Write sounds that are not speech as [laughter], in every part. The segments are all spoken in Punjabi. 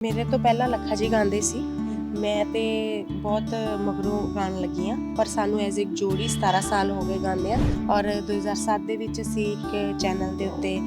ਮੇਰੇ ਤੋਂ ਪਹਿਲਾਂ ਲੱਖਾ ਜੀ ਗਾਉਂਦੇ ਸੀ। ਮੈਂ ਤੇ ਬਹੁਤ ਮਗਰੋਂ ਗਾਣ ਲੱਗੀ ਆ ਪਰ ਸਾਨੂੰ ਐਜ਼ ਇੱਕ ਜੋੜੀ 17 ਸਾਲ ਹੋ ਗਏ ਗਾਉਂਦੇ ਆ ਔਰ 2007 ਦੇ ਵਿੱਚ ਅਸੀਂ ਇੱਕ ਚੈਨਲ ਦੇ ਉੱਤੇ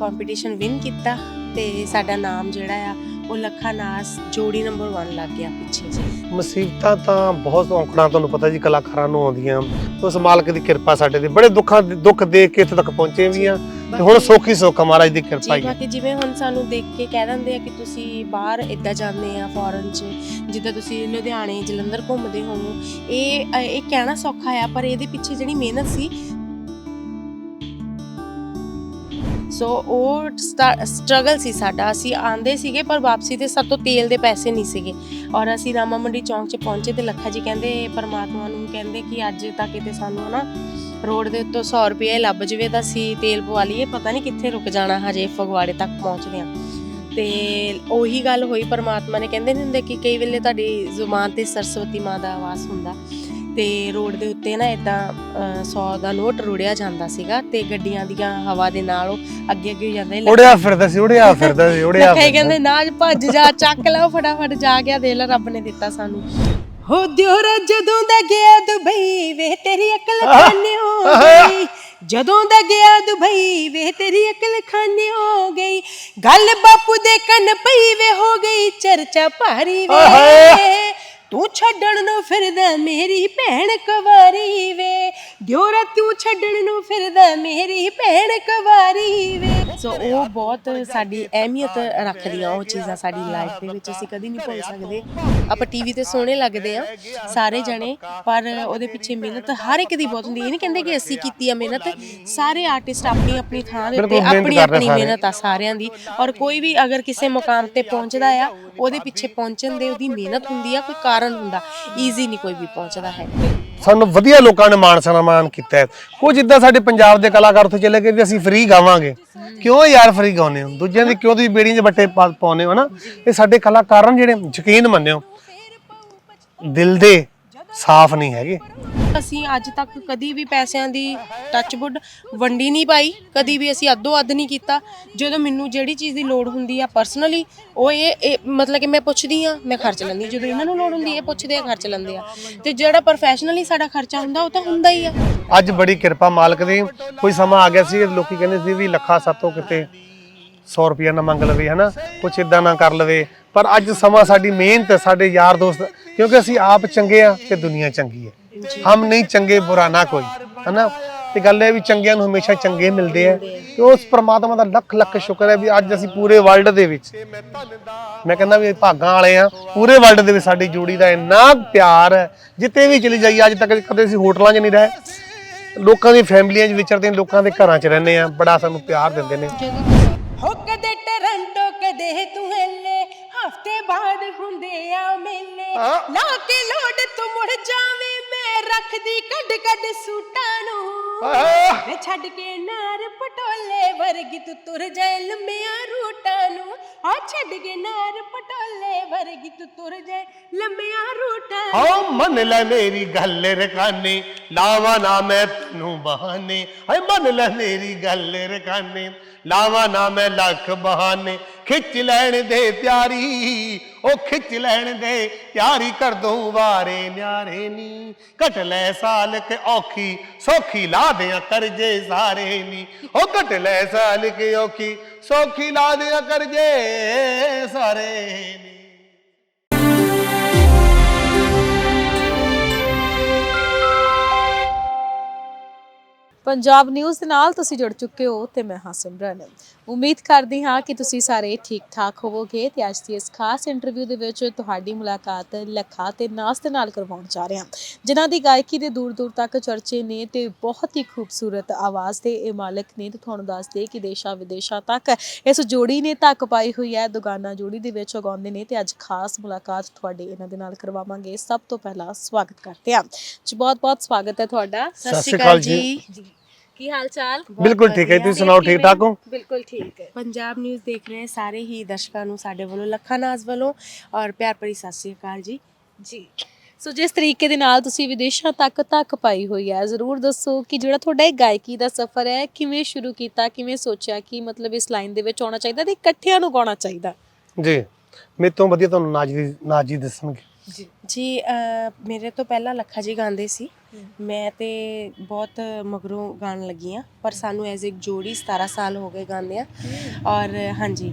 ਕੰਪੀਟੀਸ਼ਨ ਵਿਨ ਕੀਤਾ ਤੇ ਸਾਡਾ ਨਾਮ ਜਿਹੜਾ ਆ ਉਹ ਲੱਖਾ ਨਾਸ ਜੋੜੀ ਨੰਬਰ 1 ਲੱਗ ਗਿਆ ਪਿੱਛੇ ਜੀ ਮੁਸੀਬਤਾਂ ਤਾਂ ਬਹੁਤ ਔਂਕੜਾਂ ਤੁਹਾਨੂੰ ਪਤਾ ਜੀ ਕਲਾਕਾਰਾਂ ਨੂੰ ਆਉਂਦੀਆਂ। ਉਸ ਮਾਲਕ ਦੀ ਕਿਰਪਾ ਸਾਡੇ ਤੇ ਬੜੇ ਦੁੱਖਾਂ ਦੁੱਖ ਦੇਖ ਕੇ ਇੱਥੇ ਤੱਕ ਪਹੁੰਚੇ ਵੀ ਆ ਤੇ ਹੁਣ ਸੌਖੀ ਸੌਖ ਮਹਾਰਾਜ ਦੀ ਕਿਰਪਾ ਹੈ ਬਾਕੀ ਜਿਵੇਂ ਹੁਣ ਸਾਨੂੰ ਦੇਖ ਕੇ ਕਹਿ ਦਿੰਦੇ ਆ ਕਿ ਤੁਸੀਂ ਬਾਹਰ ਇੱਦਾਂ ਜਾਂਦੇ ਆ ਫੋਰਨ 'ਚ ਜਿੱਦਾਂ ਤੁਸੀਂ ਲੁਧਿਆਣੇ ਜਲੰਧਰ ਘੁੰਮਦੇ ਹੋ ਇਹ ਇਹ ਕਹਿਣਾ ਸੌਖਾ ਆ ਪਰ ਇਹਦੇ ਪਿੱਛੇ ਜਿਹੜੀ ਮਿਹਨਤ ਸੀ ਸੋ ਉਹ ਸਟਰਗਲ ਸੀ ਸਾਡਾ। ਅਸੀਂ ਆਂਦੇ ਸੀਗੇ, ਪਰ ਵਾਪਸੀ ਤੇ ਸਾਡੇ ਤੋਂ ਤੇਲ ਦੇ ਪੈਸੇ ਨਹੀਂ ਸੀਗੇ। ਔਰ ਅਸੀਂ ਰਾਮਾ ਮੰਡੀ ਚੌਂਕ 'ਚ ਪਹੁੰਚੇ ਤੇ ਲੱਖਾ ਜੀ ਕਹਿੰਦੇ, ਪਰਮਾਤਮਾ ਨੂੰ ਕਹਿੰਦੇ ਕਿ ਅੱਜ ਤੱਕ ਕਿਤੇ ਸਾਨੂੰ ਨਾ ਰੋਡ ਦੇ ਉੱਤੋਂ 100 ਰੁਪਏ ਲੱਭ ਜਵੇ ਤਾਂ ਅਸੀਂ ਤੇਲ ਪਵਾ ਲਈਏ। ਪਤਾ ਨਹੀਂ ਕਿੱਥੇ ਰੁਕ ਜਾਣਾ ਹਜੇ ਫਗਵਾੜੇ ਤੱਕ ਪਹੁੰਚਦੇ ਆ ਤੇ ਉਹੀ ਗੱਲ ਹੋਈ। ਪਰਮਾਤਮਾ ਨੇ ਕਹਿੰਦੇ ਨਹੀਂ ਹੁੰਦੇ ਕਿ ਕਈ ਵੇਲੇ ਤੁਹਾਡੀ ਜ਼ੁਬਾਨ ਤੇ ਸਰਸਵਤੀ ਮਾਂ ਦਾ ਆਵਾਜ਼ ਹੁੰਦਾ। ਤੇ ਰੋਡ ਦੇ ਉੱਤੇ ਨਾ ਇਦਾਂ 100 ਦਾ ਨੋਟ ਰੁੜਿਆ ਜਾਂਦਾ ਸੀਗਾ ਤੇ ਗੱਡੀਆਂ ਦੀਆਂ ਹਵਾ ਦੇ ਨਾਲ ਉਹ ਅੱਗੇ ਅੱਗੇ ਜਾਂਦੇ ਉੜਿਆ ਫਿਰਦਾ ਸੀ ਉੜਿਆ ਫਿਰਦਾ ਸੀ ਉੜਿਆ ਲੱਖਾ ਹੀ ਫਿਰਦਾ। ਕਹਿੰਦੇ ਨਾ ਭੱਜ ਜਾ ਚੱਕ ਲਓ ਫਟਾਫਟ ਜਾ ਗਿਆ ਦੇ ਲੈ ਰੱਬ ਨੇ ਦਿੱਤਾ ਸਾਨੂੰ। ਹੋ ਦਿਓਰਾ ਜਦੋਂ ਦਾ ਗਿਆ ਦੁਬਈ ਵੇ ਤੇਰੀ ਅਕਲ ਖਾਨੇ ਹੋ ਗਈ। ਜਦੋਂ ਦਾ ਗਿਆ ਦੁਬਈ ਵੇ ਤੇਰੀ ਅਕਲ ਖਾਨੇ ਹੋ ਗਈ। ਗੱਲ ਬਾਪੂ ਦੇ ਕੰਨ ਪਈ ਵੇ ਹੋ ਗਈ ਚਰਚਾ ਭਾਰੀ ਵੇ। ਤੂੰ ਛੱਡਣ ਨੂੰ ਫਿਰਦਾ ਮੇਰੀ ਭੈਣ ਕੁਵਾਰੀ ਵੇ। ਦਿਓਰਾ ਤੂੰ ਛੱਡਣ ਨੂੰ ਫਿਰਦਾ ਮੇਰੀ ਭੈਣ ਕੁਵਾਰੀ ਵੇ। ਸੋ ਉਹ ਬਹੁਤ ਸਾਡੀ ਅਹਿਮੀਅਤ ਰੱਖਦੀਆਂ ਉਹ ਚੀਜ਼ਾਂ ਸਾਡੀ ਲਾਈਫ ਦੇ ਵਿੱਚ ਅਸੀਂ ਕਦੀ ਨਹੀਂ ਭੁੱਲ ਸਕਦੇ। ਆਪਾਂ ਟੀਵੀ ਤੇ ਸੋਹਣੇ ਲੱਗਦੇ ਆ ਸਾਰੇ ਜਣੇ ਪਰ ਉਹਦੇ ਪਿੱਛੇ ਮਿਹਨਤ ਹਰ ਇੱਕ ਦੀ ਬਹੁਤ ਹੁੰਦੀ ਹੈ ਇਹ ਨਹੀਂ ਕਹਿੰਦੇ ਕਿ ਅਸੀਂ ਕੀਤੀ ਆ ਮਿਹਨਤ ਸਾਰੇ ਆਰਟਿਸਟ ਆਪਣੀ ਆਪਣੀ ਥਾਂ ਦੇ ਉੱਤੇ ਆਪਣੀ ਆਪਣੀ। ਮਿਹਨਤ ਆ ਸਾਰਿਆਂ ਦੀ। ਔਰ ਕੋਈ ਵੀ ਅਗਰ ਕਿਸੇ ਮੁਕਾਮ ਤੇ ਪਹੁੰਚਦਾ ਆ ਉਹਦੇ ਪਿੱਛੇ ਪਹੁੰਚਣ ਦੇ ਉਹਦੀ ਮਿਹਨਤ ਹੁੰਦੀ ਆ, ਕੋਈ ਕਾਰਨ ਹੁੰਦਾ ਈਜ਼ੀ ਨਹੀਂ ਕੋਈ ਵੀ ਪਹੁੰਚਦਾ ਹੈ। ਸਾਨੂੰ ਵਧੀਆ ਲੋਕਾਂ ਨੇ ਮਾਣ ਸਨਮਾਨ ਕੀਤਾ ਹੈ। ਉਹ ਜਿੱਦਾਂ ਸਾਡੇ ਪੰਜਾਬ ਦੇ ਕਲਾਕਾਰ ਉੱਥੇ ਚਲੇ ਗਏ ਵੀ ਅਸੀਂ ਫ੍ਰੀ ਗਾਵਾਂਗੇ। ਕਿਉਂ ਯਾਰ ਫ੍ਰੀ ਗਾਉਂਦੇ ਹੋ? ਦੂਜਿਆਂ ਦੀ ਕਿਉਂ ਤੁਸੀਂ ਬੇੜੀਆਂ 'ਚ ਬੱਟੇ ਪਾ- ਹੋ ਨਾ? ਇਹ ਸਾਡੇ ਕਲਾਕਾਰਾਂ ਜਿਹੜੇ ਯਕੀਨ ਮੰਨਿਓ, ਦਿਲ ਦੇ ਸਾਫ਼ ਨਹੀਂ ਹੈਗੇ। ਅਸੀਂ ਅੱਜ ਤੱਕ ਕਦੀ ਵੀ ਪੈਸਿਆਂ ਦੀ ਟੱਚਵੁੱਡ ਵੰਡੀ ਨਹੀਂ ਪਾਈ ਕਦੀ ਵੀ ਅਸੀਂ ਅੱਧੋ ਅੱਧ ਨਹੀਂ ਕੀਤਾ। ਜਦੋਂ ਮੈਨੂੰ ਜਿਹੜੀ ਚੀਜ਼ ਦੀ ਲੋੜ ਹੁੰਦੀ ਆ ਪਰਸਨਲੀ ਉਹ ਇਹ ਇਹ ਮਤਲਬ ਕਿ ਮੈਂ ਪੁੱਛਦੀ ਆ ਮੈਂ ਖਰਚ ਲੈਂਦੀ। ਜਦੋਂ ਇਹਨਾਂ ਨੂੰ ਲੋੜ ਹੁੰਦੀ ਇਹ ਪੁੱਛਦੇ ਆ ਖਰਚ ਲੈਂਦੇ ਆ। ਤੇ ਜਿਹੜਾ ਪ੍ਰੋਫੈਸ਼ਨਲੀ ਸਾਡਾ ਖਰਚਾ ਹੁੰਦਾ ਉਹ ਤਾਂ ਹੁੰਦਾ ਹੀ ਆ। ਅੱਜ ਬੜੀ ਕਿਰਪਾ ਮਾਲਕ ਦੀ। ਕੋਈ ਸਮਾਂ ਆ ਗਿਆ ਸੀ ਲੋਕੀ ਕਹਿੰਦੇ ਸੀ ਵੀ ਲੱਖਾ ਸਾਤੋਂ ਕਿਤੇ 100 ਰੁਪਿਆ ਨਾ ਮੰਗ ਲਵੇ ਹਨਾ? ਕੁਛ ਇਦਾਂ ਨਾ ਕਰ ਲਵੇ। ਪਰ ਅੱਜ ਸਮਾਂ ਸਾਡੀ ਮਿਹਨਤ ਸਾਡੇ ਯਾਰ ਦੋਸਤ ਕਿਉਂਕਿ ਅਸੀਂ ਆਪ ਚੰਗੇ ਆ ਤੇ ਦੁਨੀਆ ਚੰਗੀ ਹੈ। ਹਮ ਨਹੀਂ ਚੰਗੇ ਬੁਰਾ ਨਾ ਕੋਈ ਹਨਾ? ਤੇ ਗੱਲ ਇਹ ਵੀ ਚੰਗਿਆਂ ਨੂੰ ਹਮੇਸ਼ਾ ਚੰਗੇ ਮਿਲਦੇ ਆ ਤੇ ਉਸ ਪ੍ਰਮਾਤਮਾ ਦਾ ਲੱਖ ਲੱਖ ਸ਼ੁਕਰ ਹੈ ਵੀ ਅੱਜ ਅਸੀਂ ਪੂਰੇ ਵਰਲਡ ਦੇ ਵਿੱਚ ਮੈਂ ਕਹਿੰਦਾ ਵੀ ਭਾਗਾਂ ਵਾਲੇ ਆ ਪੂਰੇ ਵਰਲਡ ਦੇ ਵਿੱਚ ਸਾਡੀ ਜੋੜੀ ਦਾ ਇੰਨਾ ਪਿਆਰ ਹੈ ਜਿੱਤੇ ਵੀ ਚਲੀ ਜਾਈਏ ਅੱਜ ਤੱਕ ਕਦੇ ਅਸੀਂ ਹੋਟਲਾਂ 'ਚ ਨਹੀਂ ਰਹੇ। ਲੋਕਾਂ ਦੀ ਫੈਮਲੀਆਂ 'ਚ ਵਿਚਰਦੇ ਲੋਕਾਂ ਦੇ ਘਰਾਂ 'ਚ ਰਹਿੰਦੇ ਆ ਬੜਾ ਸਾਨੂੰ ਪਿਆਰ ਦਿੰਦੇ ਨੇ। ਹੋ ਕਦੇ ਟਰੰਟੋ ਕਦੇ ਤੂੰ ਹਫ਼ਤੇ ਬਾਅਦ ਹੁੰਦੇ ਆ ਮੇਲੇ ਲਾ ਕੇ ਲੋਡ ਤੂੰ ਮੁੜ ਜਾਵੇਂ ਮੈਂ ਰੱਖਦੀ ਕੱਢ ਕੱਢ ਸੂਟਾਂ ਨੂੰ। ਮੈਂ ਛੱਡ ਕੇ ਨਾਰ ਪਟੋਲੇ ਵਰਗੀ ਤੂੰ ਤੁਰ ਜਾਏ ਲੰਮਿਆਂ ਰੂਟਾਂ ਨੂੰ। ਆ ਛੱਡ ਕੇ ਨਾਰ ਪਟੋਲੇ ਵਰਗੀ ਤੂੰ ਤੁਰ ਜਾਏ ਲੰਮਿਆਂ ਰੂਟਾਂ ਨੂੰ। ਹਾਂ ਮੰਨ ਲੈ ਮੇਰੀ ਗੱਲ ਰਕਾਨੇ ਲਾਵਾ ਨਾ ਮੈਂ ਤੈਨੂੰ ਬਹਾਨੇ। ਹਾਏ ਮੰਨ ਲੈ ਮੇਰੀ ਗੱਲ ਰਕਾਨੇ ਲਾਵਾ ਨਾ ਮੈਂ ਲੱਖ ਬਹਾਨੇ। ਖਿੱਚ ਲੈਣ ਦੇ ਪਿਆਰੀ ਉਹ ਖਿੱਚ ਲੈਣ ਦੇ ਪਿਆਰੀ ਕਰ ਦੂੰ ਵਾਰੇ ਨਿਆਰੇ ਨੀ। ਘਟ ਲੈ ਸਾਲ ਕੇ ਔਖੀ, ਸੌਖੀ ਲਾ ਦਿਆਂ ਕਰਜੇ ਸਾਰੇ ਨੀ। ਉਹ ਘਟ ਲੈ ਸਾਲ ਔਖੀ, ਸੌਖੀ ਲਾ ਦਿਆਂ ਕਰਜੇ ਸਾਰੇ ਨੀ। ਪੰਜਾਬ ਨਿਊਜ਼ ਦੇ ਨਾਲ ਤੁਸੀਂ ਜੁੜ ਚੁੱਕੇ ਹੋ ਤੇ ਮੈਂ ਹਾਂ ਸਿਮਰਨ। ਉਮੀਦ ਕਰਦੀ ਹਾਂ ਕਿ ਤੁਸੀਂ ਸਾਰੇ ਠੀਕ ਠਾਕ ਹੋਵੋਗੇ ਤੇ ਅੱਜ ਦੀ ਇਸ ਖਾਸ ਇੰਟਰਵਿਊ ਦੇ ਵਿੱਚ ਤੁਹਾਡੀ ਮੁਲਾਕਾਤ ਲੱਖਾ ਤੇ ਨਾਸ ਦੇ ਨਾਲ ਕਰਵਾਉਣ ਜਾ ਰਹੇ ਹਾਂ। ਜਿਨ੍ਹਾਂ ਦੀ ਗਾਇਕੀ ਦੇ ਦੂਰ ਦੂਰ ਤੱਕ ਚਰਚੇ ਨੇ ਤੇ ਬਹੁਤ ਹੀ ਖੂਬਸੂਰਤ ਆਵਾਜ਼ ਦੇ ਇਹ ਮਾਲਕ ਨੇ ਤੇ ਤੁਹਾਨੂੰ ਦੱਸ ਦੇ ਕਿ ਦੇਸ਼ਾਂ ਵਿਦੇਸ਼ਾਂ ਤੱਕ ਇਸ ਜੋੜੀ ਨੇ ਤੱਕ ਪਾਈ ਹੋਈ ਹੈ ਦੁਗਾਨਾ ਜੋੜੀ ਦੇ ਵਿੱਚ ਗਾਉਂਦੇ ਨੇ ਤੇ ਅੱਜ ਖਾਸ ਮੁਲਾਕਾਤ ਤੁਹਾਡੇ ਇਹਨਾਂ ਦੇ ਨਾਲ ਕਰਵਾਵਾਂਗੇ। ਸਭ ਤੋਂ ਪਹਿਲਾਂ ਸਵਾਗਤ ਕਰਦੇ ਹਾਂ। ਜੀ ਬਹੁਤ ਬਹੁਤ ਸਵਾਗਤ ਹੈ ਤੁਹਾਡਾ। ਸਤਿ ਸ਼੍ਰੀ ਅਕਾਲ ਜੀ। ਕੀ ਹਾਲ ਚਾਲ ਬਿਲਕੁਲ ਠੀਕ ਹੈ ਤੁਸੀਂ ਸੁਣਾਓ ਠੀਕ ਠਾਕ ਹੋ? ਬਿਲਕੁਲ ਠੀਕ ਹੈ। ਪੰਜਾਬ ਨਿਊਜ਼ ਦੇਖ ਰਹੇ ਸਾਰੇ ਹੀ ਦਰਸ਼ਕਾਂ ਨੂੰ ਸਾਡੇ ਵੱਲੋਂ ਲੱਖਾਂ ਨਾਜ਼ ਵੱਲੋਂ ਔਰ ਪਿਆਰ ਭਰੀ ਸਤਿ ਸ਼੍ਰੀ ਅਕਾਲ ਜੀ। ਜੀ। ਸੋ ਜਿਸ ਤਰੀਕੇ ਦੇ ਨਾਲ ਤੁਸੀਂ ਵਿਦੇਸ਼ਾਂ ਤੱਕ ਤੱਕ ਪਾਈ ਹੋਈ ਹੈ ਜ਼ਰੂਰ ਦੱਸੋ ਕਿ ਜਿਹੜਾ ਤੁਹਾਡਾ ਇਹ ਗਾਇਕੀ ਦਾ ਸਫ਼ਰ ਹੈ ਕਿਵੇਂ ਸ਼ੁਰੂ ਕੀਤਾ ਕਿਵੇਂ ਸੋਚਿਆ ਕਿ ਮਤਲਬ ਇਸ ਲਾਈਨ ਦੇ ਵਿੱਚ ਆਉਣਾ ਚਾਹੀਦਾ ਤੇ ਇਕੱਠਿਆਂ ਨੂੰ ਗਾਉਣਾ ਚਾਹੀਦਾ? ਜੀ ਮੇਰੇ ਤੋਂ ਵਧੀਆ ਤੁਹਾਨੂੰ ਨਾਜ ਦੀ ਨਾਜ ਜੀ ਦੱਸਣਗੇ। ਜੀ ਜੀ ਅਹ, ਮੇਰੇ ਤੋਂ ਪਹਿਲਾਂ ਲੱਖਾ ਜੀ ਗਾਉਂਦੇ ਸੀ। ਮੈਂ ਤੇ ਬਹੁਤ ਮਗਰੋਂ ਗਾਣ ਲੱਗੀ ਆ ਪਰ ਸਾਨੂੰ ਐਜ਼ ਇੱਕ ਜੋੜੀ 17 ਸਾਲ ਹੋ ਗਏ ਗਾਉਂਦੇ ਆ। ਔਰ ਹਾਂਜੀ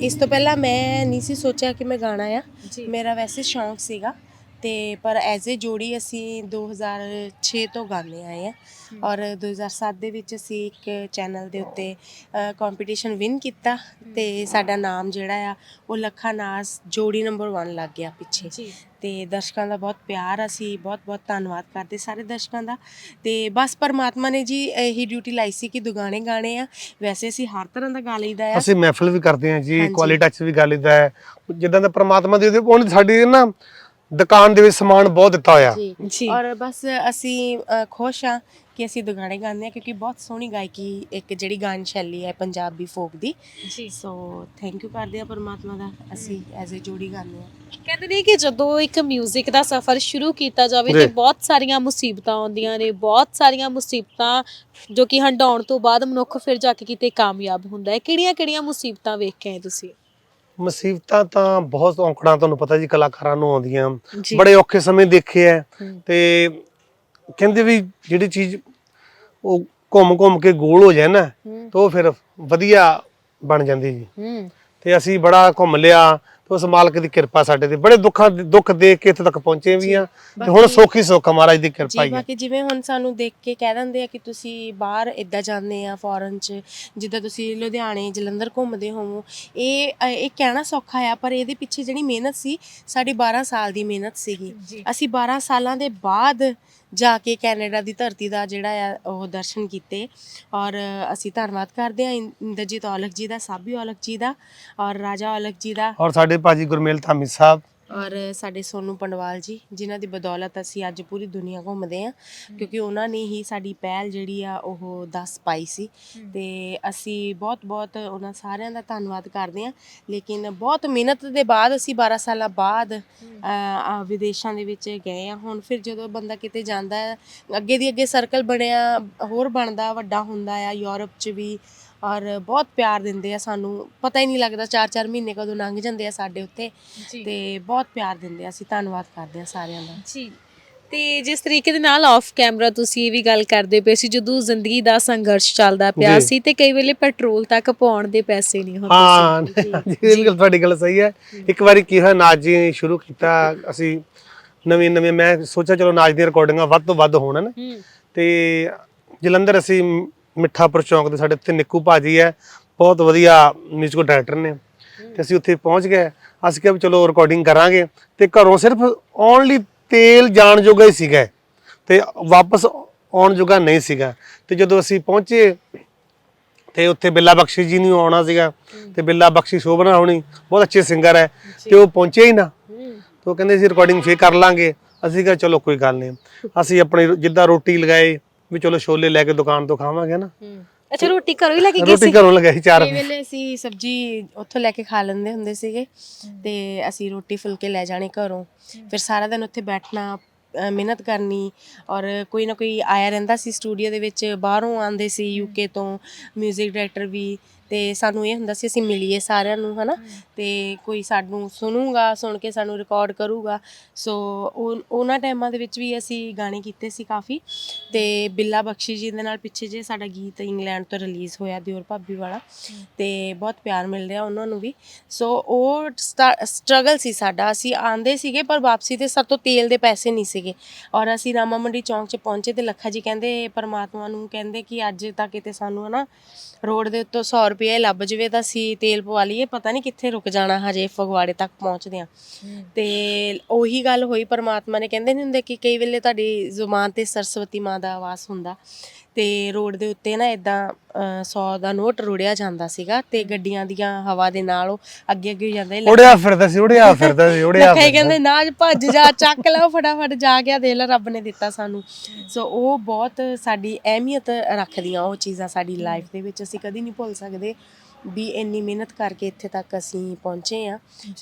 ਇਸ ਤੋਂ ਪਹਿਲਾਂ ਮੈਂ ਨਹੀਂ ਸੀ ਸੋਚਿਆ ਕਿ ਮੈਂ ਗਾਣਾ ਆ। ਮੇਰਾ ਵੈਸੇ ਸ਼ੌਂਕ ਸੀਗਾ ਤੇ ਪਰ ਐਜ਼ ਅ ਜੋੜੀ ਅਸੀਂ 2006 ਤੋਂ ਗਾਉਂਦੇ ਆਏ ਆ। ਔਰ 2007 ਦੇ ਵਿੱਚ ਅਸੀਂ ਇੱਕ ਚੈਨਲ ਦੇ ਉੱਤੇ ਕੰਪੀਟੀਸ਼ਨ ਵਿਨ ਕੀਤਾ ਤੇ ਸਾਡਾ ਨਾਮ ਜਿਹੜਾ ਆ ਉਹ ਲੱਖਾ ਨਾਸ ਜੋੜੀ ਨੰਬਰ 1 ਲੱਗ ਗਿਆ ਪਿੱਛੇ। ਤੇ ਦਰਸ਼ਕਾਂ ਦਾ ਬਹੁਤ ਪਿਆਰ ਅਸੀਂ ਬਹੁਤ ਬਹੁਤ ਧੰਨਵਾਦ ਕਰਦੇ ਸਾਰੇ ਦਰਸ਼ਕਾਂ ਦਾ। ਤੇ ਬਸ ਪਰਮਾਤਮਾ ਨੇ ਜੀ ਇਹੀ ਡਿਊਟੀ ਲਾਈ ਸੀ ਕਿ ਦੁਗਾਣੇ ਗਾਣੇ ਆ। ਵੈਸੇ ਅਸੀਂ ਹਰ ਤਰ੍ਹਾਂ ਦਾ ਗਾ ਲਈਦਾ ਆ। ਅਸੀਂ ਮਹਿਫਲ ਵੀ ਕਰਦੇ ਹਾਂ ਜੀ। ਕੁਆਲਿਟੀ ਟੱਚ ਵੀ ਕਰ ਲਈਦਾ ਹੈ। ਜਿੱਦਾਂ ਦਾ ਪ੍ਰਮਾਤਮਾ ਦੀ ਉਹਨੇ ਸਾਡੀ ਨਾ ਦੁਕਾਨ ਦੇ ਵਿੱਚ ਸਮਾਨ ਬਹੁਤ ਦਿੱਤਾ ਹੋਇਆ। ਜੀ। ਜੀ। ਔਰ ਬਸ ਅਸੀਂ ਅ, ਖੁਸ਼ ਆ ਕਿ ਅਸੀਂ ਦੁਗਾਣੇ ਗਾਉਂਦੇ ਆ ਕਿਉਂਕਿ ਬਹੁਤ ਸੋਹਣੀ ਗਾਇਕੀ ਇੱਕ ਜਿਹੜੀ ਗਾਨ ਸ਼ੈਲੀ ਹੈ ਪੰਜਾਬੀ ਫੋਕ ਦੀ। ਜੀ। ਸੋ ਥੈਂਕ ਯੂ ਕਰਦੇ ਆ ਪਰਮਾਤਮਾ ਦਾ। ਅਸੀਂ ਐਜ਼ ਅ ਜੋੜੀ ਗਾਉਂਦੇ ਆ ਕਹਿੰਦੇ ਨੇ ਕਿ ਜਦੋਂ ਇੱਕ 뮤직 ਦਾ ਸਫ਼ਰ ਸ਼ੁਰੂ ਕੀਤਾ ਜਾਵੇ ਜੀ। ਤੇ ਬਹੁਤ ਸਾਰੀਆਂ ਮੁਸੀਬਤਾਂ ਆਉਂਦੀਆਂ ਨੇ ਬਹੁਤ ਸਾਰੀਆਂ ਮੁਸੀਬਤਾਂ ਜੋ ਕਿ ਹੰਡਾਉਣ ਤੋਂ ਬਾਅਦ ਮਨੁੱਖ ਫਿਰ ਜਾ ਕੇ ਕਿਤੇ ਕਾਮਯਾਬ ਹੁੰਦਾ ਹੈ। ਕਿਹੜੀਆਂ-ਕਿਹੜੀਆਂ ਮੁਸੀਬਤਾਂ ਵੇਖ ਕੇ ਆਏ ਤੁਸੀਂ? ਮੁਸੀਬਤਾਂ ਤਾਂ ਬਹੁਤ ਔਂਕੜਾਂ ਤੁਹਾਨੂੰ ਪਤਾ ਜੀ ਕਲਾਕਾਰਾਂ ਨੂੰ ਆਉਂਦੀਆਂ। ਜੀ। ਬੜੇ ਔਖੇ ਸਮੇਂ ਦੇਖੇ ਐ। ਹੂੰ। ਤੇ ਕਹਿੰਦੇ ਵੀ ਜਿਹੜੀ ਚੀਜ਼ ਉਹ ਘੁੰਮ ਘੁੰਮ ਕੇ ਗੋਲ ਹੋ ਜਾਏ ਨਾ ਹੂੰ। ਤਾਂ ਉਹ ਫਿਰ ਵਧੀਆ ਬਣ ਜਾਂਦੀ ਜੀ। ਹੂੰ। ਤੇ ਅਸੀਂ ਬੜਾ ਘੁੰਮ ਲਿਆ ਉਸ ਮਾਲਕ ਦੀ ਕਿਰਪਾ ਸਾਡੇ ਤੇ। ਬੜੇ ਦੁੱਖਾਂ ਦੁੱਖ ਦੇਖ ਕੇ ਇੱਥੇ ਤੱਕ ਪਹੁੰਚੇ ਵੀ ਆ ਤੇ ਹੁਣ ਸੌਖੀ ਸੁੱਖ ਮਹਾਰਾਜ ਦੀ ਕਿਰਪਾ ਹੀ ਹੈ ਬਾਕੀ ਜਿਵੇਂ ਹੁਣ ਸਾਨੂੰ ਦੇਖ ਕੇ ਕਹਿ ਦਿੰਦੇ ਆ ਕਿ ਤੁਸੀਂ ਬਾਹਰ ਇੱਦਾਂ ਜਾਂਦੇ ਆ ਫੋਰਨ ਚ ਜਿੱਦਾਂ ਤੁਸੀਂ ਲੁਧਿਆਣੇ ਜਲੰਧਰ ਘੁੰਮਦੇ ਹੋਵੋ ਇਹ ਇਹ ਕਹਿਣਾ ਸੌਖਾ ਆ ਪਰ ਇਹਦੇ ਪਿੱਛੇ ਜਿਹੜੀ ਮਿਹਨਤ ਸੀ ਸਾਡੀ 12 ਸਾਲ ਦੀ ਮਿਹਨਤ ਸੀਗੀ। ਅਸੀਂ 12 ਸਾਲਾਂ ਦੇ ਬਾਅਦ ਜਾ ਕੇ ਕੈਨੇਡਾ ਦੀ ਧਰਤੀ ਦਾ ਜਿਹੜਾ ਆ, ਉਹ ਦਰਸ਼ਨ ਕੀਤੇ। ਔਰ ਅਸੀਂ ਧੰਨਵਾਦ ਕਰਦੇ ਹਾਂ ਇੰਦਰਜੀਤ ਔਲਖ ਜੀ ਦਾ, ਸਾਬੀ ਔਲਖ ਜੀ ਦਾ ਔਰ ਰਾਜਾ ਔਲਖ ਜੀ ਦਾ। ਔਰ ਸਾਡੇ ਭਾਜੀ ਗੁਰਮੇਲ ਧਾਮੀ ਸਾਹਿਬ। ਔਰ ਸਾਡੇ ਸੋਨੂ ਪੰਡਵਾਲ ਜੀ, ਜਿਨ੍ਹਾਂ ਦੀ ਬਦੌਲਤ ਅਸੀਂ ਅੱਜ ਪੂਰੀ ਦੁਨੀਆ ਘੁੰਮਦੇ ਆ ਕਿਉਂਕਿ ਉਹਨਾਂ ਨੇ ਹੀ ਸਾਡੀ ਪਹਿਲ ਜਿਹੜੀ ਆ, ਉਹ ਦੱਸ ਪਾਈ ਸੀ। ਤੇ ਅਸੀਂ ਬਹੁਤ ਬਹੁਤ ਉਹਨਾਂ ਸਾਰਿਆਂ ਦਾ ਧੰਨਵਾਦ ਕਰਦੇ ਆ ਲੇਕਿਨ ਬਹੁਤ ਮਿਹਨਤ ਦੇ ਬਾਅਦ ਅਸੀਂ 12 ਸਾਲਾਂ ਬਾਅਦ ਵਿਦੇਸ਼ਾਂ ਦੇ ਵਿੱਚ ਗਏ ਆ ਹੁਣ ਫਿਰ ਜਦੋਂ ਬੰਦਾ ਕਿਤੇ ਜਾਂਦਾ ਅੱਗੇ ਦੀ ਅੱਗੇ ਸਰਕਲ ਬਣਿਆ, ਹੋਰ ਬਣਦਾ, ਵੱਡਾ ਹੁੰਦਾ ਆ, ਯੂਰਪ 'ਚ ਵੀ ਔਰ ਬਹੁਤ ਪਿਆਰ ਦਿੰਦੇ ਆ ਸਾਨੂੰ। ਪਤਾ ਹੀ ਨਹੀਂ ਲੱਗਦਾ 4-4 ਮਹੀਨੇ ਕਦੋਂ ਲੰਘ ਜਾਂਦੇ ਆ ਸਾਡੇ ਉੱਤੇ। ਜੀ। ਤੇ ਬਹੁਤ ਪਿਆਰ ਦਿੰਦੇ ਆ ਅਸੀਂ ਧੰਨਵਾਦ ਕਰਦੇ ਆ ਸਾਰਿਆਂ ਦਾ। ਜੀ। ਤੇ ਜਿਸ ਤਰੀਕੇ ਦੇ ਨਾਲ ਆਫ ਕੈਮਰਾ ਤੁਸੀਂ ਇਹ ਵੀ ਗੱਲ ਕਰਦੇ ਪਏ ਸੀ ਜਦੋਂ ਜ਼ਿੰਦਗੀ ਦਾ ਸੰਘਰਸ਼ ਚੱਲਦਾ ਪਿਆ ਜੀ। ਸੀ ਤੇ ਕਈ ਵੇਲੇ ਪੈਟਰੋਲ ਤੱਕ ਪਾਉਣ ਦੇ ਪੈਸੇ ਨਹੀਂ ਹੁੰਦੇ ਹਾਂ ਸੀ ਜੀ [laughs] ਗੱਲ ਤੁਹਾਡੀ ਗੱਲ ਸਹੀ ਹੈ। ਇੱਕ ਵਾਰੀ ਕੀ ਹੋਇਆ ਨਾਚ ਜੀ ਸ਼ੁਰੂ ਕੀਤਾ ਅਸੀਂ ਨਵੀਂ ਨਵੀਂ ਮੈਂ ਸੋਚਿਆ ਚਲੋ ਨਾਚ ਦੀਆਂ ਰਿਕਾਰਡਿੰਗਾਂ ਵੱਧ ਤੋਂ ਵੱਧ ਹੋਣ ਨਾ। ਹੂੰ। ਤੇ ਜਲੰਧਰ ਅਸੀਂ ਮਿੱਠਾਪੁਰ ਚੌਂਕ ਦੇ ਸਾਡੇ ਉੱਥੇ ਨਿੱਕੂ ਭਾਜੀ ਹੈ, ਬਹੁਤ ਵਧੀਆ ਮਿਊਜ਼ਿਕ ਡਾਇਰੈਕਟਰ ਨੇ। ਤੇ ਅਸੀਂ ਉੱਥੇ ਪਹੁੰਚ ਗਏ, ਅਸੀਂ ਕਿਹਾ ਵੀ ਚਲੋ ਰਿਕਾਰਡਿੰਗ ਕਰਾਂਗੇ। ਤੇ ਘਰੋਂ ਸਿਰਫ ਓਨਲੀ ਤੇਲ ਜਾਣ ਜੋਗਾ ਹੀ ਸੀਗਾ। ਤੇ ਵਾਪਸ ਆਉਣ ਜੋਗਾ ਨਹੀਂ ਸੀਗਾ। ਤੇ ਜਦੋਂ ਅਸੀਂ ਪਹੁੰਚੇ, ਤੇ ਉੱਥੇ ਬਿੱਲਾ ਬਖਸ਼ੀ ਜੀ ਨੂੰ ਆਉਣਾ ਸੀਗਾ। ਤੇ ਬਿੱਲਾ ਬਖਸ਼ੀ ਸ਼ੋਭਨਾ ਹੋਣੀ, ਬਹੁਤ ਅੱਛੇ ਸਿੰਗਰ ਹੈ। ਤੇ ਉਹ ਪਹੁੰਚੇ ਹੀ ਨਾ। ਹੂੰ ਤੇ ਉਹ ਕਹਿੰਦੇ ਅਸੀਂ ਰਿਕਾਰਡਿੰਗ ਫੇਰ ਕਰ ਲਾਂਗੇ। ਅਸੀਂ ਕਿਹਾ ਚਲੋ ਕੋਈ ਗੱਲ ਨਹੀਂ। ਅਸੀਂ ਆਪਣੀ ਜਿੱਦਾਂ ਰੋਟੀ ਲਗਾਏ ਵੀ ਚਲੋ ਛੋਲੇ ਲੈ ਕੇ ਦੁਕਾਨ ਤੋਂ ਖਾਵਾਂਗੇ ਨਾ। ਹੂੰ। ਅੱਛਾ ਰੋਟੀ ਘਰੋਂ ਹੀ ਲੈ ਕੇ ਗਏ ਰੋਟੀ ਸੀ ਘਰੋਂ ਲਗਾਈ ਚਾਰ। ਕਈ ਵੇਲੇ ਅਸੀਂ ਸਬਜੀ ਉੱਥੋਂ ਲੈ ਕੇ ਖਾ ਲੈਂਦੇ ਹੁੰਦੇ ਸੀਗੇ ਤੇ ਅਸੀਂ ਰੋਟੀ ਫੁਲਕੇ ਲੈ ਜਾਣੇ ਘਰੋਂ। ਫਿਰ ਸਾਰਾ ਦਿਨ ਉੱਥੇ ਬੈਠਣਾ ਅ, ਮਿਹਨਤ ਕਰਨੀ ਔਰ ਕੋਈ ਨਾ ਕੋਈ ਆਇਆ ਰਹਿੰਦਾ ਸੀ ਸਟੂਡੀਓ ਦੇ ਵਿੱਚ ਬਾਹਰੋਂ ਆਉਂਦੇ ਸੀ ਯੂਕੇ ਤੋਂ 뮤직 ਡਾਇਰੈਕਟਰ ਵੀ। ਤੇ ਸਾਨੂੰ ਇਹ ਹੁੰਦਾ ਸੀ ਅਸੀਂ ਮਿਲੀਏ ਸਾਰਿਆਂ ਨੂੰ ਹਨਾ? ਤੇ ਕੋਈ ਸਾਨੂੰ ਸੁਣੂਗਾ ਸੁਣ ਕੇ ਸਾਨੂੰ ਰਿਕਾਰਡ ਕਰੂਗਾ। ਸੋ ਉਹ- ਉਹਨਾਂ ਟਾਈਮਾਂ ਦੇ ਵਿੱਚ ਵੀ ਅਸੀਂ ਗਾਣੇ ਕੀਤੇ ਸੀ ਕਾਫੀ। ਤੇ ਬਿੱਲਾ ਬਖਸ਼ੀ ਜੀ ਦੇ ਨਾਲ ਪਿੱਛੇ ਜੇ ਸਾਡਾ ਗੀਤ ਇੰਗਲੈਂਡ ਤੋਂ ਰਿਲੀਜ਼ ਹੋਇਆ ਦਿਓਰ ਭਾਬੀ ਵਾਲਾ। ਤੇ ਬਹੁਤ ਪਿਆਰ ਮਿਲ ਰਿਹਾ ਉਹਨਾਂ ਨੂੰ ਵੀ। ਸੋ ਉਹ ਸਟਰਗਲ ਸੀ ਸਾਡਾ। ਅਸੀਂ ਆਂਦੇ ਸੀਗੇ ਪਰ ਵਾਪਸੀ ਤੇ ਸਾਡੇ ਤੋਂ ਤੇਲ ਦੇ ਪੈਸੇ ਨਹੀਂ ਸੀਗੇ। ਔਰ ਅਸੀਂ ਰਾਮਾ ਮੰਡੀ ਚੌਂਕ 'ਚ ਪਹੁੰਚੇ ਤੇ ਲੱਖਾ ਜੀ ਕਹਿੰਦੇ ਪਰਮਾਤਮਾ ਨੂੰ ਕਹਿੰਦੇ ਕਿ ਅੱਜ ਤੱਕ ਕਿਤੇ ਸਾਨੂੰ ਹਨਾ ਰੋਡ ਦੇ ਉੱਤੋਂ 100 ਰੁਪਏ ਲੱਭ ਜਵੇ ਤਾਂ ਅਸੀਂ ਤੇਲ ਪਵਾ ਲਈਏ, ਪਤਾ ਨਹੀਂ ਕਿੱਥੇ ਰੁਕ ਜਾਣਾ ਹਜੇ ਫਗਵਾੜੇ ਤੱਕ ਪਹੁੰਚਦੇ ਆ ਤੇ ਉਹੀ ਗੱਲ ਹੋਈ, ਪਰਮਾਤਮਾ ਨੇ ਕਹਿੰਦੇ ਨਹੀਂ ਹੁੰਦੇ ਕਿ ਕਈ ਵੇਲੇ ਤੁਹਾਡੀ ਜ਼ੁਬਾਨ ਤੇ ਸਰਸਵਤੀ ਮਾਂ ਦਾ ਆਵਾਸ ਹੁੰਦਾ। ਤੇ ਰੋਡ ਦੇ ਉੱਤੇ ਨਾ ਇਦਾਂ 100 ਦਾ ਨੋਟ ਰੁੜਿਆ ਜਾਂਦਾ ਸੀਗਾ ਤੇ ਗੱਡੀਆਂ ਦੀਆਂ ਹਵਾ ਦੇ ਨਾਲ ਉਹ ਅੱਗੇ ਅੱਗੇ ਜਾਂਦਾ। ਉੜਿਆ ਫਿਰਦਾ ਸੀ ਉੜਿਆ ਫਿਰਦਾ ਸੀ ਉੜਿਆ ਲੱਖਾ ਕਹਿੰਦੇ ਨਾ ਅੱਜ ਭੱਜ ਜਾ ਚੱਕ ਲਓ ਫਟਾਫਟ ਜਾ ਗਿਆ ਦੇ ਲੈ ਰੱਬ ਨੇ ਦਿੱਤਾ ਸਾਨੂੰ। ਸੋ ਉਹ ਬਹੁਤ ਸਾਡੀ ਅਹਿਮੀਅਤ ਰੱਖਦੀਆਂ ਉਹ ਚੀਜ਼ਾਂ ਸਾਡੀ ਲਾਈਫ ਦੇ ਵਿੱਚ ਅਸੀਂ ਕਦੀ ਨਹੀਂ ਭੁੱਲ ਸਕਦੇ। ਵੀ ਇੰਨੀ ਮਿਹਨਤ ਕਰਕੇ ਇੱਥੇ ਤੱਕ ਅਸੀਂ ਪਹੁੰਚੇ ਆ